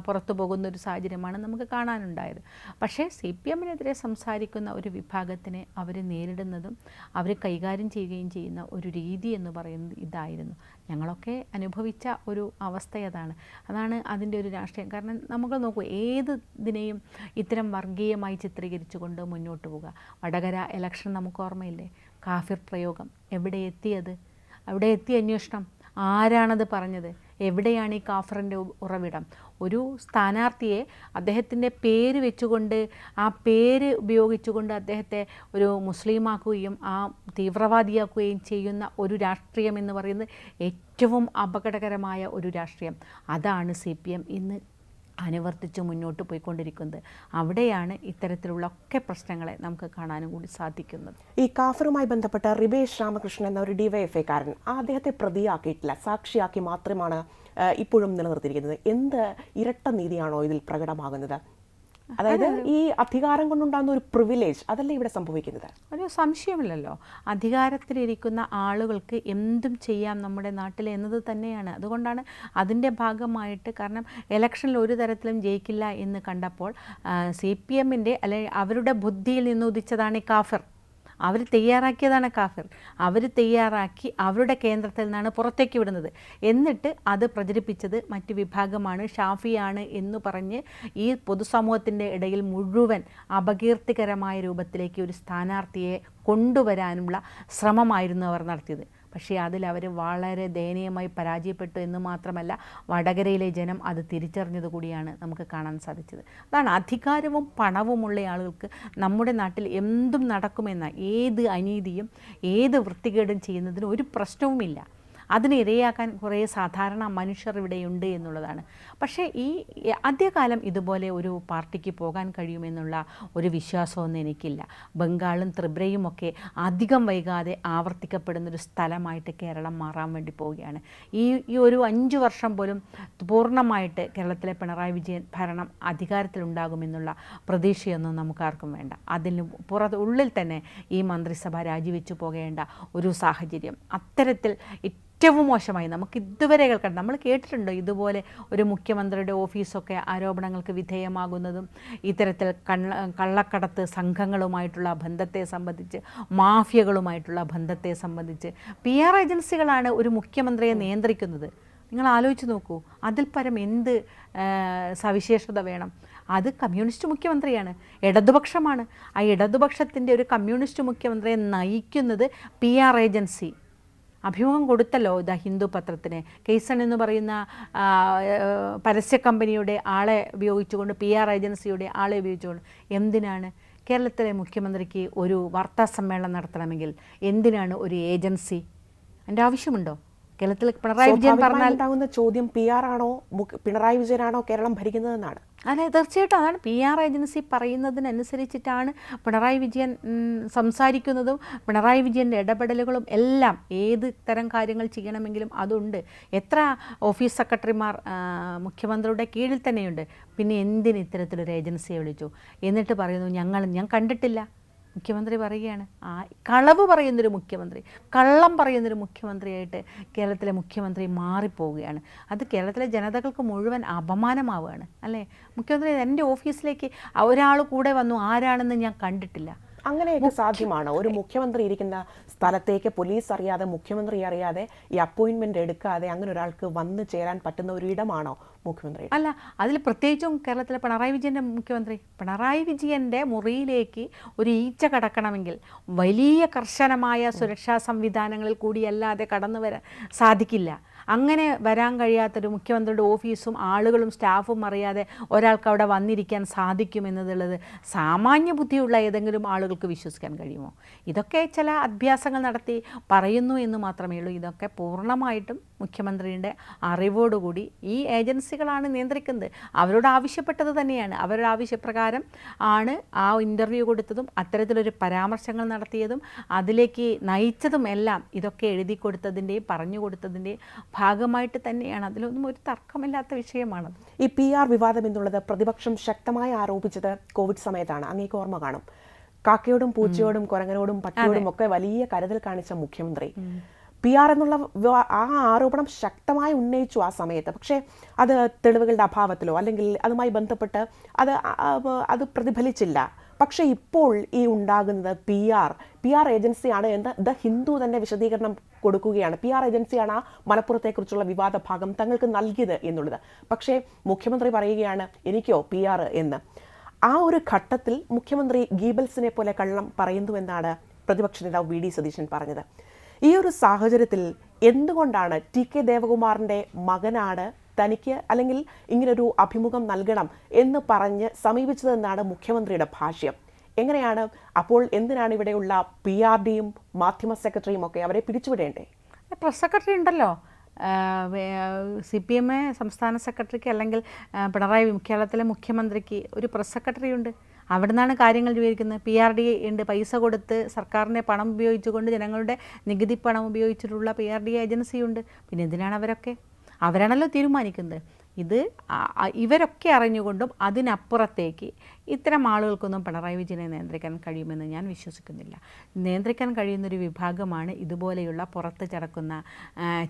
പുറത്തു പോകുന്ന ഒരു സാഹചര്യമാണ് നമുക്ക് കാണാനുണ്ടായത്. പക്ഷേ സി പി എമ്മിനെതിരെ സംസാരിക്കുന്ന ഒരു വിഭാഗത്തിനെ അവർ നേരിടുന്നതും അവർ കൈകാര്യം ചെയ്യുകയും ചെയ്യുന്ന ഒരു രീതി എന്ന് പറയുന്നത് ഇതായിരുന്നു. ഞങ്ങളൊക്കെ അനുഭവിച്ച ഒരു അവസ്ഥ അതാണ്. അതാണ് അതിന്റെ ഒരു രാഷ്ട്രീയം. കാരണം നമുക്ക് നോക്കൂ ഏത് ഇതിനെയും ഇത്തരം വർഗീയമായി ചിത്രീകരിച്ചുകൊണ്ട് മുന്നോട്ട് പോവുക. വടകര ഇലക്ഷൻ നമുക്ക് ഓർമ്മയില്ലേ? കാഫിർ പ്രയോഗം. എവിടെ എത്തിയത്? അവിടെ എത്തിയ അന്വേഷണം. ആരാണത് പറഞ്ഞത്? എവിടെയാണ് ഈ കാഫറിന്റെ ഉറവിടം? ഒരു സ്ഥാനാർത്ഥിയെ അദ്ദേഹത്തിന്റെ പേര് വെച്ചുകൊണ്ട് ആ പേര് ഉപയോഗിച്ചുകൊണ്ട് അദ്ദേഹത്തെ ഒരു മുസ്ലിമാക്കുകയും ആ തീവ്രവാദിയാക്കുകയും ചെയ്യുന്ന ഒരു രാഷ്ട്രീയം എന്ന് പറയുന്നത് ഏറ്റവും അപകടകരമായ ഒരു രാഷ്ട്രീയം. അതാണ് സി പി എം. ഇന്ന് അനുവർത്തിച്ച് മുന്നോട്ട് പോയിക്കൊണ്ടിരിക്കുന്നത്. അവിടെയാണ് ഇത്തരത്തിലുള്ള ഒക്കെ പ്രശ്നങ്ങളെ നമുക്ക് കാണാനും കൂടി സാധിക്കുന്നത്. ഈ കാഫറുമായി ബന്ധപ്പെട്ട റിബേഷ് രാമകൃഷ്ണൻ എന്ന ഒരു കാരൻ അദ്ദേഹത്തെ പ്രതിയാക്കിയിട്ടില്ല. സാക്ഷിയാക്കി മാത്രമാണ് ഇപ്പോഴും നിലനിർത്തിയിരിക്കുന്നത്. എന്ത് ഇരട്ട നീതിയാണോ ഇതിൽ പ്രകടമാകുന്നത്? അതായത് ഈ അധികാരം കൊണ്ടുണ്ടാകുന്ന ഒരു പ്രിവിലേജ് അതല്ലേ ഇവിടെ സംഭവിക്കുന്നത്? ഒരു സംശയമില്ലല്ലോ. അധികാരത്തിലിരിക്കുന്ന ആളുകൾക്ക് എന്തും ചെയ്യാം നമ്മുടെ നാട്ടിൽ എന്നത് തന്നെയാണ്. അതുകൊണ്ടാണ് അതിന്റെ ഭാഗമായിട്ട് കാരണം ഇലക്ഷനിൽ ഒരു തരത്തിലും ജയിക്കില്ല എന്ന് കണ്ടപ്പോൾ സി പി എമ്മിന്റെ അല്ലെ അവരുടെ ബുദ്ധിയിൽ നിന്ന് ഉദിച്ചതാണ് ഈ കാഫിർ. അവർ തയ്യാറാക്കിയതാണ് കാഫിർ. അവർ തയ്യാറാക്കി അവരുടെ കേന്ദ്രത്തിൽ നിന്നാണ് പുറത്തേക്ക് വിടുന്നത്. എന്നിട്ട് അത് പ്രചരിപ്പിച്ചത് മറ്റ് വിഭാഗമാണ്. ഷാഫിയാണ് എന്ന് പറഞ്ഞ് ഈ പൊതുസമൂഹത്തിന്റെ ഇടയിൽ മുഴുവൻ അപകീർത്തികരമായ രൂപത്തിലേക്ക് ഒരു സ്ഥാനാർത്ഥിയെ കൊണ്ടുവരാനുള്ള ശ്രമമായിരുന്നു അവർ നടത്തിയത്. പക്ഷേ അതിൽ അവർ വളരെ ദയനീയമായി പരാജയപ്പെട്ടു എന്ന് മാത്രമല്ല വടകരയിലെ ജനം അത് തിരിച്ചറിഞ്ഞത് കൂടിയാണ് നമുക്ക് കാണാൻ സാധിച്ചത്. അതാണ് അധികാരവും പണവുമുള്ള ആളുകൾക്ക് നമ്മുടെ നാട്ടിൽ എന്തും നടക്കുമെന്ന ഏത് അനീതിയും ഏത് വൃത്തികേടും ചെയ്യുന്നതിന് ഒരു പ്രശ്നവുമില്ല. അതിന് ഇരയാക്കാൻ കുറേ സാധാരണ മനുഷ്യർ ഇവിടെയുണ്ട് എന്നുള്ളതാണ്. പക്ഷേ ഈ ആദ്യകാലം ഇതുപോലെ ഒരു പാർട്ടിക്ക് പോകാൻ കഴിയുമെന്നുള്ള ഒരു വിശ്വാസമൊന്നും എനിക്കില്ല. ബംഗാളും ത്രിപുരയും ഒക്കെ അധികം വൈകാതെ ആവർത്തിക്കപ്പെടുന്നൊരു സ്ഥലമായിട്ട് കേരളം മാറാൻ വേണ്ടി പോവുകയാണ്. ഈ ഈ ഒരു അഞ്ച് വർഷം പോലും പൂർണമായിട്ട് കേരളത്തിലെ പിണറായി വിജയൻ ഭരണം അധികാരത്തിലുണ്ടാകുമെന്നുള്ള പ്രതീക്ഷയൊന്നും നമുക്കാർക്കും വേണ്ട. അതിന് പുറത്ത് ഉള്ളിൽ തന്നെ ഈ മന്ത്രിസഭ രാജിവെച്ചു പോകേണ്ട ഒരു സാഹചര്യം. അത്തരത്തിൽ ഏറ്റവും മോശമായി. നമുക്ക് ഇതുവരെ കേൾക്കണം നമ്മൾ കേട്ടിട്ടുണ്ടോ ഇതുപോലെ ഒരു മുഖ്യമന്ത്രിയുടെ ഓഫീസൊക്കെ ആരോപണങ്ങൾക്ക് വിധേയമാകുന്നതും ഇത്തരത്തിൽ കള്ള കള്ളക്കടത്ത് സംഘങ്ങളുമായിട്ടുള്ള ബന്ധത്തെ സംബന്ധിച്ച് മാഫിയകളുമായിട്ടുള്ള ബന്ധത്തെ സംബന്ധിച്ച് പി ആർ ഏജൻസികളാണ് ഒരു മുഖ്യമന്ത്രിയെ നിയന്ത്രിക്കുന്നത്. നിങ്ങൾ ആലോചിച്ച് നോക്കൂ. അതിൽ പരം എന്ത് സവിശേഷത വേണം? അത് കമ്മ്യൂണിസ്റ്റ് മുഖ്യമന്ത്രിയാണ്. ഇടതുപക്ഷമാണ്. ആ ഇടതുപക്ഷത്തിന്റെ ഒരു കമ്മ്യൂണിസ്റ്റ് മുഖ്യമന്ത്രിയെ നയിക്കുന്നത് പി ആർ ഏജൻസി. അഭിമുഖം കൊടുത്തല്ലോ ദ ഹിന്ദു പത്രത്തിന്. കേസൺ എന്ന് പറയുന്ന പരസ്യ കമ്പനിയുടെ ആളെ ഉപയോഗിച്ചുകൊണ്ട് പി ആർ ഏജൻസിയുടെ ആളെ ഉപയോഗിച്ചുകൊണ്ട് എന്തിനാണ് കേരളത്തിലെ മുഖ്യമന്ത്രിക്ക് ഒരു വാർത്താ സമ്മേളനം നടത്തണമെങ്കിൽ എന്തിനാണ് ഒരു ഏജൻസി? അതിന്റെ ആവശ്യമുണ്ടോ? കേരളത്തിൽ പിണറായി വിജയൻ പറഞ്ഞാൽ ഉണ്ടാകുന്ന ചോദ്യം പി ആർ ആണോ പിണറായി വിജയനാണോ കേരളം ഭരിക്കുന്നതെന്നാണ്. അതെ തീർച്ചയായിട്ടും അതാണ് പി ആർ ഏജൻസി പറയുന്നതിനനുസരിച്ചിട്ടാണ് പിണറായി വിജയൻ സംസാരിക്കുന്നതും പിണറായി വിജയന്റെ ഇടപെടലുകളും എല്ലാം ഏത് തരം കാര്യങ്ങൾ ചെയ്യണമെങ്കിലും അതുണ്ട്. എത്ര ഓഫീസ് സെക്രട്ടറിമാർ മുഖ്യമന്ത്രിയുടെ കീഴിൽ തന്നെയുണ്ട്. പിന്നെ എന്തിന് ഇത്തരത്തിലൊരു ഏജൻസിയെ വിളിച്ചു? എന്നിട്ട് പറയുന്നു ഞങ്ങൾ ഞാൻ കണ്ടിട്ടില്ല. മുഖ്യമന്ത്രി പറയുകയാണ്. ആ കളവ് പറയുന്നൊരു മുഖ്യമന്ത്രി കള്ളം പറയുന്നൊരു മുഖ്യമന്ത്രിയായിട്ട് കേരളത്തിലെ മുഖ്യമന്ത്രി മാറിപ്പോവുകയാണ്. അത് കേരളത്തിലെ ജനതകൾക്ക് മുഴുവൻ അപമാനമാവുകയാണ് അല്ലേ? മുഖ്യമന്ത്രി എന്റെ ഓഫീസിലേക്ക് ഒരാൾ കൂടെ വന്നു ആരാണെന്ന് ഞാൻ കണ്ടിട്ടില്ല. അങ്ങനെയൊക്കെ സാധ്യമാണ്? ഒരു മുഖ്യമന്ത്രി ഇരിക്കുന്ന സ്ഥലത്തേക്ക് പോലീസ് അറിയാതെ മുഖ്യമന്ത്രി അറിയാതെ ഈ അപ്പോയിന്റ്മെന്റ് എടുക്കാതെ അങ്ങനെ ഒരാൾക്ക് വന്നു ചേരാൻ പറ്റുന്ന ഒരു ഇടമാണോ മുഖ്യമന്ത്രി അല്ല അതിൽ പ്രത്യേകിച്ചും കേരളത്തിലെ പിണറായി വിജയന്റെ മുഖ്യമന്ത്രി പിണറായി വിജയന്റെ മുറിയിലേക്ക് ഒരു ഈച്ച കടക്കണമെങ്കിൽ വലിയ കർശനമായ സുരക്ഷാ സംവിധാനങ്ങളിൽ കൂടിയല്ലാതെ കടന്നു വരാൻ സാധിക്കില്ല. അങ്ങനെ വരാൻ കഴിയാത്തൊരു മുഖ്യമന്ത്രിയുടെ ഓഫീസും ആളുകളും സ്റ്റാഫും അറിയാതെ ഒരാൾക്ക് അവിടെ വന്നിരിക്കാൻ സാധിക്കും എന്നതുള്ളത് സാമാന്യ ബുദ്ധിയുള്ള ഏതെങ്കിലും ആളുകൾക്ക് വിശ്വസിക്കാൻ കഴിയുമോ? ഇതൊക്കെ ചില അഭ്യാസങ്ങൾ നടത്തി പറയുന്നു എന്ന് മാത്രമേ ഉള്ളൂ. ഇതൊക്കെ പൂർണമായിട്ടും മുഖ്യമന്ത്രിയുടെ അറിവോടുകൂടി ഈ ഏജൻസികളാണ് നിയന്ത്രിക്കുന്നത്. അവരോട് ആവശ്യപ്പെട്ടത് തന്നെയാണ്. അവരുടെ ആവശ്യപ്രകാരം ആണ് ആ ഇന്റർവ്യൂ കൊടുത്തതും അത്തരത്തിലൊരു പരാമർശങ്ങൾ നടത്തിയതും അതിലേക്ക് നയിച്ചതും എല്ലാം ഇതൊക്കെ എഴുതി കൊടുത്തതിന്റെയും പറഞ്ഞു കൊടുത്തതിന്റെയും ഭാഗമായിട്ട് തന്നെയാണ്. അതിലൊന്നും ഒരു തർക്കമില്ലാത്ത വിഷയമാണ് ഈ പി ആർ വിവാദം എന്നുള്ളത് പ്രതിപക്ഷം ശക്തമായി ആരോപിച്ചത് കോവിഡ് സമയത്താണ്. അങ്ങേക്ക് ഓർമ്മ കാണും. കാക്കയോടും പൂച്ചയോടും കുരങ്ങനോടും പട്ടിയോടും ഒക്കെ വലിയ കരുതൽ കാണിച്ച മുഖ്യമന്ത്രി. പി ആർ എന്നുള്ള ആ ആരോപണം ശക്തമായി ഉന്നയിച്ചു ആ സമയത്ത്. പക്ഷേ അത് തെളിവുകളുടെ അഭാവത്തിലോ അല്ലെങ്കിൽ അതുമായി ബന്ധപ്പെട്ട് അത് അത് പ്രതിഫലിച്ചില്ല. പക്ഷേ ഇപ്പോൾ ഈ ഉണ്ടാകുന്നത് പി ആർ പി ആർ ഏജൻസിയാണ് എന്ന് ദ ഹിന്ദു തന്നെ വിശദീകരണം കൊടുക്കുകയാണ്. പി ആർ ഏജൻസിയാണ് ആ മലപ്പുറത്തെക്കുറിച്ചുള്ള വിവാദ ഭാഗം തങ്ങൾക്ക് നൽകിയത് എന്നുള്ളത്. പക്ഷേ മുഖ്യമന്ത്രി പറയുകയാണ് എനിക്കോ പി ആർ എന്ന്. ആ ഒരു ഘട്ടത്തിൽ മുഖ്യമന്ത്രി ഗീബൽസിനെ പോലെ കള്ളം പറയുന്നുവെന്നാണ് പ്രതിപക്ഷ നേതാവ് വി ഡി സതീശൻ പറഞ്ഞത്. ഈ ഒരു സാഹചര്യത്തിൽ എന്തുകൊണ്ടാണ് ടി കെ ദേവകുമാറിന്റെ മകനാണ് തനിക്ക് അല്ലെങ്കിൽ ഇങ്ങനൊരു അഭിമുഖം നൽകണം എന്ന് പറഞ്ഞ് സമീപിച്ചതെന്നാണ് മുഖ്യമന്ത്രിയുടെ ഭാഷ്യം. എങ്ങനെയാണ്? അപ്പോൾ എന്തിനാണ് ഇവിടെയുള്ള പി ആർ ഡിയും മാധ്യമ സെക്രട്ടറിയും ഒക്കെ അവരെ പിരിച്ചുവിടേണ്ടേ പ്രസ് സെക്രട്ടറി ഉണ്ടല്ലോ. സി പി എം സംസ്ഥാന സെക്രട്ടറിക്ക് അല്ലെങ്കിൽ പിണറായി കേരളത്തിലെ മുഖ്യമന്ത്രിക്ക് ഒരു പ്രസ് സെക്രട്ടറി ഉണ്ട്. അവിടെ നിന്നാണ് കാര്യങ്ങൾ വിവരിക്കുന്നത്. പി ആർ ഡി ഉണ്ട്. പൈസ കൊടുത്ത് സർക്കാരിന്റെ പണം ഉപയോഗിച്ചുകൊണ്ട് ജനങ്ങളുടെ നികുതി പണം ഉപയോഗിച്ചിട്ടുള്ള പി ആർ ഡി ഏജൻസിയുണ്ട്. പിന്നെ എന്തിനാണ് അവരൊക്കെ? അവരാണല്ലോ തീരുമാനിക്കുന്നത്. ഇത് ഇവരൊക്കെ അറിഞ്ഞുകൊണ്ടും അതിനപ്പുറത്തേക്ക് ഇത്തരം ആളുകൾക്കൊന്നും പിണറായി വിജയനെ നിയന്ത്രിക്കാൻ കഴിയുമെന്ന് ഞാൻ വിശ്വസിക്കുന്നില്ല. നിയന്ത്രിക്കാൻ കഴിയുന്നൊരു വിഭാഗമാണ് ഇതുപോലെയുള്ള പുറത്ത് ചടക്കുന്ന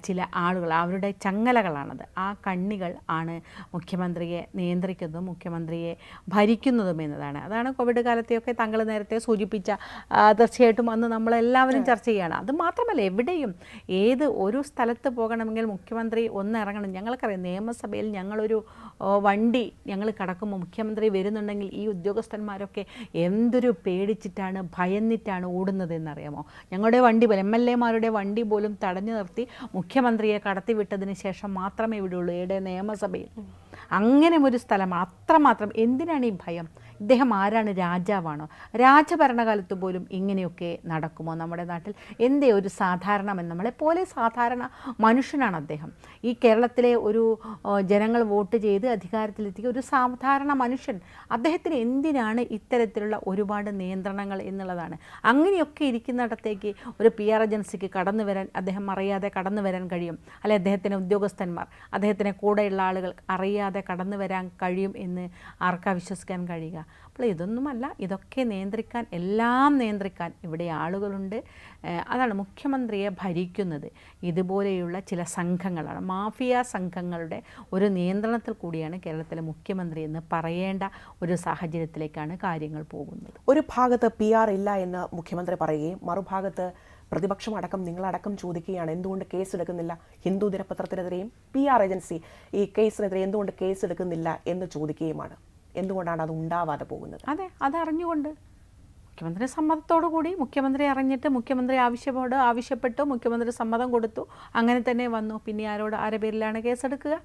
ചില ആളുകൾ. അവരുടെ ചങ്ങലകളാണത്. ആ കണ്ണികൾ ആണ് മുഖ്യമന്ത്രിയെ നിയന്ത്രിക്കുന്നതും മുഖ്യമന്ത്രിയെ ഭരിക്കുന്നതും എന്നതാണ്. അതാണ് കോവിഡ് കാലത്തെയൊക്കെ താങ്കൾ നേരത്തെ സൂചിപ്പിച്ച തീർച്ചയായിട്ടും അന്ന് നമ്മളെല്ലാവരും ചർച്ച ചെയ്യുകയാണ് അത് മാത്രമല്ല എവിടെയും ഏത് ഒരു സ്ഥലത്ത് പോകണമെങ്കിൽ മുഖ്യമന്ത്രി ഒന്ന് ഇറങ്ങണം. ഞങ്ങൾക്കറിയാം നിയമസഭയിൽ ഞങ്ങളൊരു വണ്ടി ഞങ്ങൾ കടക്കുമ്പോൾ മുഖ്യമന്ത്രി വരുന്നുണ്ടെങ്കിൽ ഈ ഉദ്യോഗസ്ഥന്മാരൊക്കെ എന്തൊരു പേടിച്ചിട്ടാണ് ഭയന്നിട്ടാണ് ഓടുന്നതെന്നറിയാമോ? ഞങ്ങളുടെ വണ്ടി പോലും എം എൽ എമാരുടെ വണ്ടി പോലും തടഞ്ഞു നിർത്തി മുഖ്യമന്ത്രിയെ കടത്തിവിട്ടതിന് ശേഷം മാത്രമേ ഇവിടെയുള്ളൂ ഇവിടെ നിയമസഭയിൽ. അങ്ങനെ ഒരു സ്ഥലമാണ് അത്രമാത്രം എന്തിനാണ് ഈ ഭയം? ഇദ്ദേഹം ആരാണ്? രാജാവാണോ? രാജഭരണകാലത്ത് പോലും ഇങ്ങനെയൊക്കെ നടക്കുമോ നമ്മുടെ നാട്ടിൽ? എന്തേ ഒരു സാധാരണ നമ്മളെപ്പോലെ സാധാരണ മനുഷ്യനാണ് അദ്ദേഹം. ഈ കേരളത്തിലെ ഒരു ജനങ്ങൾ വോട്ട് ചെയ്ത് അധികാരത്തിലെത്തിയ ഒരു സാധാരണ മനുഷ്യൻ അദ്ദേഹത്തിന് എന്തിനാണ് ഇത്തരത്തിലുള്ള ഒരുപാട് നിയന്ത്രണങ്ങൾ എന്നുള്ളതാണ്. അങ്ങനെയൊക്കെ ഇരിക്കുന്നിടത്തേക്ക് ഒരു പി ആർ ഏജൻസിക്ക് കടന്നു വരാൻ അദ്ദേഹം അറിയാതെ കടന്നു വരാൻ കഴിയും. അല്ലെ അദ്ദേഹത്തിന്റെ ഉദ്യോഗസ്ഥന്മാർ അദ്ദേഹത്തിന് കൂടെയുള്ള ആളുകൾ അറിയാതെ കടന്നു വരാൻ കഴിയും എന്ന് ആർക്കാ വിശ്വസിക്കാൻ കഴിയുക? അപ്പോൾ ഇതൊന്നുമല്ല ഇതൊക്കെ നിയന്ത്രിക്കാൻ എല്ലാം നിയന്ത്രിക്കാൻ ഇവിടെ ആളുകളുണ്ട്. അതാണ് മുഖ്യമന്ത്രിയെ ഭരിക്കുന്നത്. ഇതുപോലെയുള്ള ചില സംഘങ്ങളാണ്. മാഫിയ സംഘങ്ങളുടെ ഒരു നിയന്ത്രണത്തിൽ കൂടിയാണ് കേരളത്തിലെ മുഖ്യമന്ത്രി എന്ന് പറയേണ്ട ഒരു സാഹചര്യത്തിലേക്കാണ് കാര്യങ്ങൾ പോകുന്നത്. ഒരു ഭാഗത്ത് പി ആർ ഇല്ല എന്ന് മുഖ്യമന്ത്രി പറയുകയും മറുഭാഗത്ത് പ്രതിപക്ഷം അടക്കം നിങ്ങളടക്കം ചോദിക്കുകയാണ് എന്തുകൊണ്ട് കേസ് എടുക്കുന്നില്ല ഹിന്ദു ദിനപത്രത്തിനെതിരെയും പി ആർ ഏജൻസി ഈ കേസിനെതിരെ എന്തുകൊണ്ട് കേസ് എടുക്കുന്നില്ല എന്ന് ചോദിക്കുകയുമാണ്. എന്തുകൊണ്ടാണ് അത് ഉണ്ടാവാതെ പോകുന്നത്? അതെ അതറിഞ്ഞുകൊണ്ട്. മുഖ്യമന്ത്രി സമ്മതത്തോടു കൂടി മുഖ്യമന്ത്രി അറിഞ്ഞിട്ട് മുഖ്യമന്ത്രി ആവശ്യമോട് ആവശ്യപ്പെട്ടു മുഖ്യമന്ത്രി സമ്മതം കൊടുത്തു അങ്ങനെ തന്നെ വന്നു. പിന്നെ ആരോട് ആരുടെ പേരിലാണ് കേസെടുക്കുക?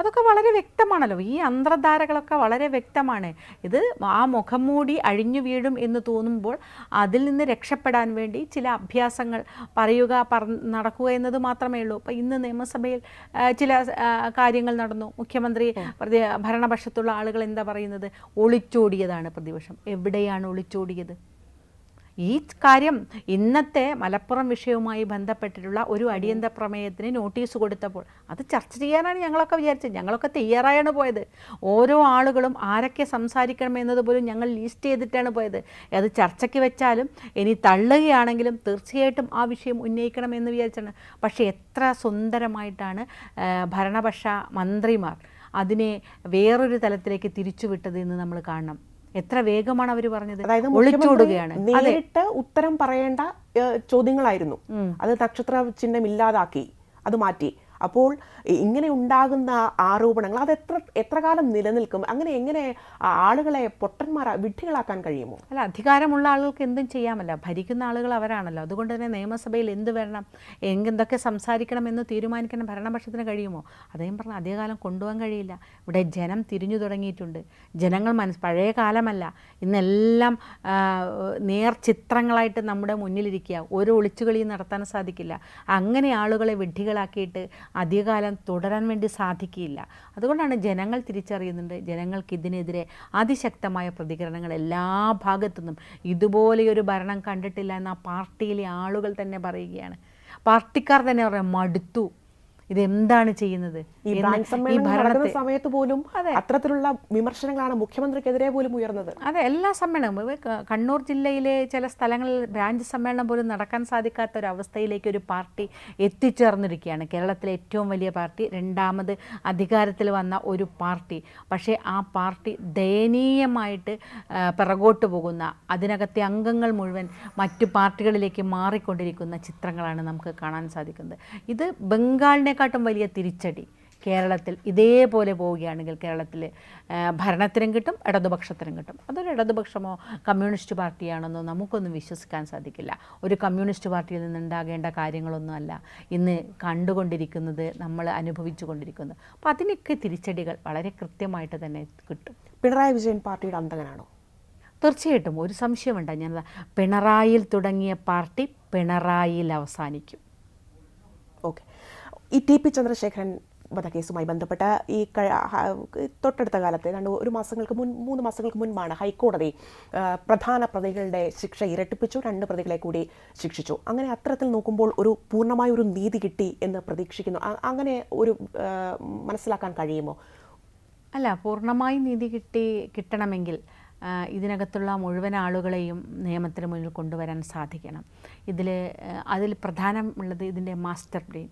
അതൊക്കെ വളരെ വ്യക്തമാണല്ലോ. ഈ അന്തർധാരകളൊക്കെ വളരെ വ്യക്തമാണ്. ഇത് ആ മുഖം മൂടി അഴിഞ്ഞു വീഴും എന്ന് തോന്നുമ്പോൾ അതിൽ നിന്ന് രക്ഷപ്പെടാൻ വേണ്ടി ചില അഭ്യാസങ്ങൾ പറയുക പറ നടക്കുക എന്നത് മാത്രമേ ഉള്ളൂ. അപ്പോൾ ഇന്ന് നിയമസഭയിൽ ചില കാര്യങ്ങൾ നടന്നു. മുഖ്യമന്ത്രി പ്രതി- ഭരണപക്ഷത്തുള്ള ആളുകൾ എന്താ പറയുന്നത്? ഒളിച്ചോടിയതാണ് പ്രതിപക്ഷം. എവിടെയാണ് ഒളിച്ചോടിയത്? ഈ കാര്യം ഇന്നത്തെ മലപ്പുറം വിഷയവുമായി ബന്ധപ്പെട്ടിട്ടുള്ള ഒരു അടിയന്തര പ്രമേയത്തിന് നോട്ടീസ് കൊടുത്തപ്പോൾ അത് ചർച്ച ചെയ്യാനാണ് ഞങ്ങളൊക്കെ വിചാരിച്ചത്. ഞങ്ങളൊക്കെ തയ്യാറായാണ് പോയത്. ഓരോ ആളുകളും ആരൊക്കെ സംസാരിക്കണം എന്നതുപോലും ഞങ്ങൾ ലിസ്റ്റ് ചെയ്തിട്ടാണ് പോയത്. അത് ചർച്ചയ്ക്ക് വെച്ചാലും ഇനി തള്ളുകയാണെങ്കിലും തീർച്ചയായിട്ടും ആ വിഷയം ഉന്നയിക്കണം എന്ന് വിചാരിച്ചാണ്. പക്ഷേ എത്ര സുന്ദരമായിട്ടാണ് ഭരണപക്ഷ മന്ത്രിമാർ അതിനെ വേറൊരു തലത്തിലേക്ക് തിരിച്ചുവിട്ടത് എന്ന് നമ്മൾ കാണണം. എത്ര വേഗമാണ് അവർ പറഞ്ഞത്? അതായത് ഒളിച്ചോടുകയാണ്. നേരിട്ട് ഉത്തരം പറയേണ്ട ചോദ്യങ്ങളായിരുന്നു. അത് നക്ഷത്ര ചിഹ്നം ഇല്ലാതാക്കി അത് മാറ്റി. അപ്പോൾ ഇങ്ങനെ ഉണ്ടാകുന്ന ആരോപണങ്ങൾ അത് എത്ര എത്ര കാലം നിലനിൽക്കും? അങ്ങനെ എങ്ങനെ ആളുകളെ പൊട്ടന്മാരാ വിഡ്ഢികളാക്കാൻ കഴിയുമോ? അല്ല അധികാരമുള്ള ആളുകൾക്ക് എന്തും ചെയ്യാമല്ല. ഭരിക്കുന്ന ആളുകൾ അവരാണല്ലോ. അതുകൊണ്ട് തന്നെ നിയമസഭയിൽ എന്ത് വരണം എന്തൊക്കെ സംസാരിക്കണം എന്ന് തീരുമാനിക്കാൻ ഭരണപക്ഷത്തിന് കഴിയുമോ? അദ്ദേഹം പറഞ്ഞ അധികകാലം കൊണ്ടുപോകാൻ കഴിയില്ല. ഇവിടെ ജനം തിരിഞ്ഞു തുടങ്ങിയിട്ടുണ്ട്. ജനങ്ങൾ മനസ്സ് പഴയ കാലമല്ല. ഇന്നെല്ലാം ആ, നേർ ചിത്രങ്ങളായിട്ട് നമ്മുടെ മുന്നിലിരിക്കുക. ഒരു ഒളിച്ചുകളിയും നടത്താൻ സാധിക്കില്ല. അങ്ങനെ ആളുകളെ വിഡ്ഢികളാക്കിയിട്ട് അധികകാലം തുടരാൻ വേണ്ടി സാധിക്കില്ല അതുകൊണ്ടാണ് ജനങ്ങൾ തിരിച്ചറിയുന്നുണ്ട് ജനങ്ങൾക്ക് ഇതിനെതിരെ അതിശക്തമായ പ്രതികരണങ്ങൾ എല്ലാ ഭാഗത്തുനിന്നും ഇതുപോലെയൊരു ഭരണം കണ്ടിട്ടില്ല എന്ന് പാർട്ടിയിലെ ആളുകൾ തന്നെ പറയുകയാണ്. പാർട്ടിക്കാർ തന്നെ പറയാം മടുത്തു. ഇതെന്താണ് ചെയ്യുന്നത്? ഈ സമ്മേളനം സമയത്ത് പോലും അത്തരത്തിലുള്ള വിമർശനങ്ങളാണ് മുഖ്യമന്ത്രിക്കെതിരെ പോലും ഉയർന്നത്. അതെ എല്ലാ സമ്മേളനവും. കണ്ണൂർ ജില്ലയിലെ ചില സ്ഥലങ്ങളിൽ ബ്രാഞ്ച് സമ്മേളനം പോലും നടക്കാൻ സാധിക്കാത്ത ഒരു അവസ്ഥയിലേക്ക് ഒരു പാർട്ടി എത്തിച്ചേർന്നിരിക്കുകയാണ്. കേരളത്തിലെ ഏറ്റവും വലിയ പാർട്ടി രണ്ടാമത് അധികാരത്തിൽ വന്ന ഒരു പാർട്ടി. പക്ഷേ ആ പാർട്ടി ദയനീയമായിട്ട് പിറകോട്ട് പോകുന്ന അതിനകത്തെ അംഗങ്ങൾ മുഴുവൻ മറ്റു പാർട്ടികളിലേക്ക് മാറിക്കൊണ്ടിരിക്കുന്ന ചിത്രങ്ങളാണ് നമുക്ക് കാണാൻ സാധിക്കുന്നത്. ഇത് ബംഗാളിനെക്കാട്ടും വലിയ തിരിച്ചടി കേരളത്തിൽ ഇതേപോലെ പോവുകയാണെങ്കിൽ കേരളത്തിൽ ഭരണത്തിനും കിട്ടും ഇടതുപക്ഷത്തിനും കിട്ടും. അതൊരു ഇടതുപക്ഷമോ കമ്മ്യൂണിസ്റ്റ് പാർട്ടിയാണെന്നോ നമുക്കൊന്നും വിശ്വസിക്കാൻ സാധിക്കില്ല. ഒരു കമ്മ്യൂണിസ്റ്റ് പാർട്ടിയിൽ നിന്നുണ്ടാകേണ്ട കാര്യങ്ങളൊന്നുമല്ല ഇന്ന് കണ്ടുകൊണ്ടിരിക്കുന്നത് നമ്മൾ അനുഭവിച്ചു കൊണ്ടിരിക്കുന്നത്. അപ്പോൾ അതിനൊക്കെ തിരിച്ചടികൾ വളരെ കൃത്യമായിട്ട് തന്നെ കിട്ടും. പിണറായി വിജയൻ പാർട്ടിയുടെ അന്തകനാണോ തീർച്ചയായിട്ടും. ഒരു സംശയമുണ്ട്. ഞാൻ പിണറായിൽ തുടങ്ങിയ പാർട്ടി പിണറായിൽ അവസാനിക്കും. ഓക്കെ. ഈ ടി പി ചന്ദ്രശേഖരൻ വധക്കേസുമായി ബന്ധപ്പെട്ട ഈ തൊട്ടടുത്ത കാലത്ത് രണ്ട് ഒരു മാസങ്ങൾക്ക് മുൻ മൂന്ന് മാസങ്ങൾക്ക് മുൻപാണ് ഹൈക്കോടതി പ്രധാന പ്രതികളുടെ ശിക്ഷ ഇരട്ടിപ്പിച്ചു രണ്ട് പ്രതികളെ കൂടി ശിക്ഷിച്ചു. അങ്ങനെ അത്തരത്തിൽ നോക്കുമ്പോൾ ഒരു പൂർണമായ ഒരു നീതി കിട്ടി എന്ന് പ്രതീക്ഷിക്കുന്നു. അങ്ങനെ ഒരു മനസ്സിലാക്കാൻ കഴിയുമോ? അല്ല പൂർണമായി നീതി കിട്ടി കിട്ടണമെങ്കിൽ ഇതിനകത്തുള്ള മുഴുവൻ ആളുകളെയും നിയമത്തിന് മുന്നിൽ കൊണ്ടുവരാൻ സാധിക്കണം. ഇതിൽ അതിൽ പ്രധാനമുള്ളത് ഇതിന്റെ മാസ്റ്റർ ബ്രെയിൻ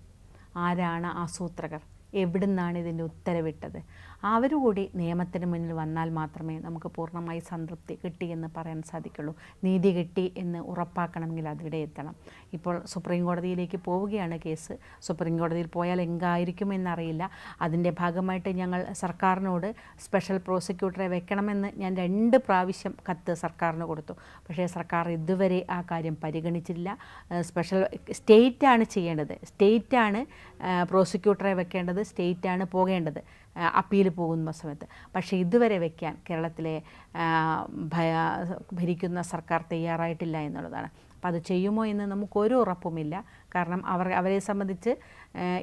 ആരാണ് ആസൂത്രകർ എവിടുന്നാണ് ഇതിന്റെ ഉത്തരവിട്ടത്? അവരുകൂടി നിയമത്തിന് മുന്നിൽ വന്നാൽ മാത്രമേ നമുക്ക് പൂർണമായി സംതൃപ്തി കിട്ടി എന്ന് പറയാൻ സാധിക്കുള്ളൂ. നീതി കിട്ടി എന്ന് ഉറപ്പാക്കണമെങ്കിൽ അതിവിടെ എത്തണം. ഇപ്പോൾ സുപ്രീം കോടതിയിലേക്ക് പോവുകയാണ് കേസ്. സുപ്രീം കോടതിയിൽ പോയാൽ എങ്കായിരിക്കും എന്നറിയില്ല. അതിന്റെ ഭാഗമായിട്ട് ഞങ്ങൾ സർക്കാരിനോട് സ്പെഷ്യൽ പ്രോസിക്യൂട്ടറെ വെക്കണമെന്ന് ഞാൻ രണ്ട് പ്രാവശ്യം കത്ത് സർക്കാരിന് കൊടുത്തു. പക്ഷേ സർക്കാർ ഇതുവരെ ആ കാര്യം പരിഗണിച്ചില്ല. സ്പെഷ്യൽ സ്റ്റേറ്റാണ് ചെയ്യേണ്ടത്. സ്റ്റേറ്റാണ് പ്രോസിക്യൂട്ടറെ വെക്കേണ്ടത്. സ്റ്റേറ്റാണ് പോകേണ്ടത്. അപ്പീൽ പോകുന്ന സമയത്ത്. പക്ഷേ ഇതുവരെ വയ്ക്കാൻ കേരളത്തിലെ ഭയ- ഭരിക്കുന്ന സർക്കാർ തയ്യാറായിട്ടില്ല എന്നുള്ളതാണ്. അപ്പോൾ അത് ചെയ്യുമോ എന്ന് നമുക്കൊരു ഉറപ്പുമില്ല. കാരണം അവർ അവരെ സംബന്ധിച്ച്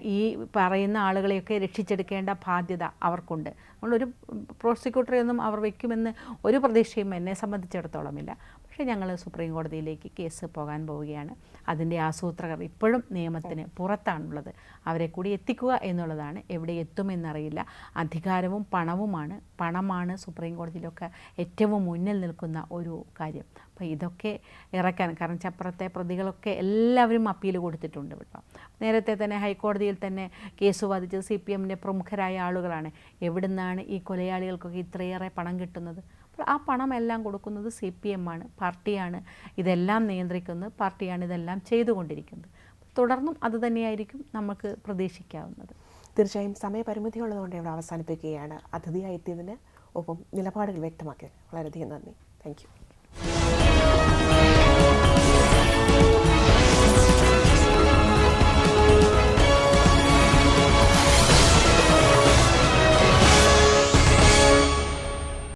ഈ പറയുന്ന ആളുകളെയൊക്കെ രക്ഷിച്ചെടുക്കേണ്ട ബാധ്യത അവർക്കുണ്ട്. നമ്മളൊരു പ്രോസിക്യൂട്ടറെ ഒന്നും അവർ വയ്ക്കുമെന്ന് ഒരു പ്രതീക്ഷയും എന്നെ സംബന്ധിച്ചിടത്തോളമില്ല. പക്ഷേ ഞങ്ങൾ സുപ്രീം കോടതിയിലേക്ക് കേസ് പോകാൻ പോവുകയാണ്. അതിന്റെ ആസൂത്രകർ ഇപ്പോഴും നിയമത്തിന് പുറത്താണുള്ളത്. അവരെ കൂടി എത്തിക്കുക എന്നുള്ളതാണ്. എവിടെ എത്തുമെന്നറിയില്ല. അധികാരവും പണവുമാണ്. പണമാണ് സുപ്രീം കോടതിയിലൊക്കെ ഏറ്റവും മുന്നിൽ നിൽക്കുന്ന ഒരു കാര്യം. അപ്പോൾ ഇതൊക്കെ ഇറക്കാൻ കാരണം ചപ്പുറത്തെ പ്രതികളൊക്കെ എല്ലാവരും അപ്പീൽ കൊടുത്തിട്ടുണ്ട് കേട്ടോ. നേരത്തെ തന്നെ ഹൈക്കോടതിയിൽ തന്നെ കേസ് വാദിച്ചത് സി പി എമ്മിന്റെ പ്രമുഖരായ ആളുകളാണ്. എവിടുന്നാണ് ഈ കൊലയാളികൾക്കൊക്കെ ഇത്രയേറെ പണം കിട്ടുന്നത്? ആ പണമെല്ലാം കൊടുക്കുന്നത് സി പി എം ആണ് പാർട്ടിയാണ് ഇതെല്ലാം നിയന്ത്രിക്കുന്നത് പാർട്ടിയാണ് ഇതെല്ലാം ചെയ്തുകൊണ്ടിരിക്കുന്നത്. തുടർന്നും അത് തന്നെയായിരിക്കും നമുക്ക് പ്രതീക്ഷിക്കാവുന്നത്. തീർച്ചയായും സമയപരിമിതി ഉള്ളതുകൊണ്ട് ഇവിടെ അവസാനിപ്പിക്കുകയാണ്. അതിഥിയായി എത്തിയതിന് ഒപ്പം നിലപാടുകൾ വ്യക്തമാക്കിയത് വളരെയധികം നന്ദി. Thank you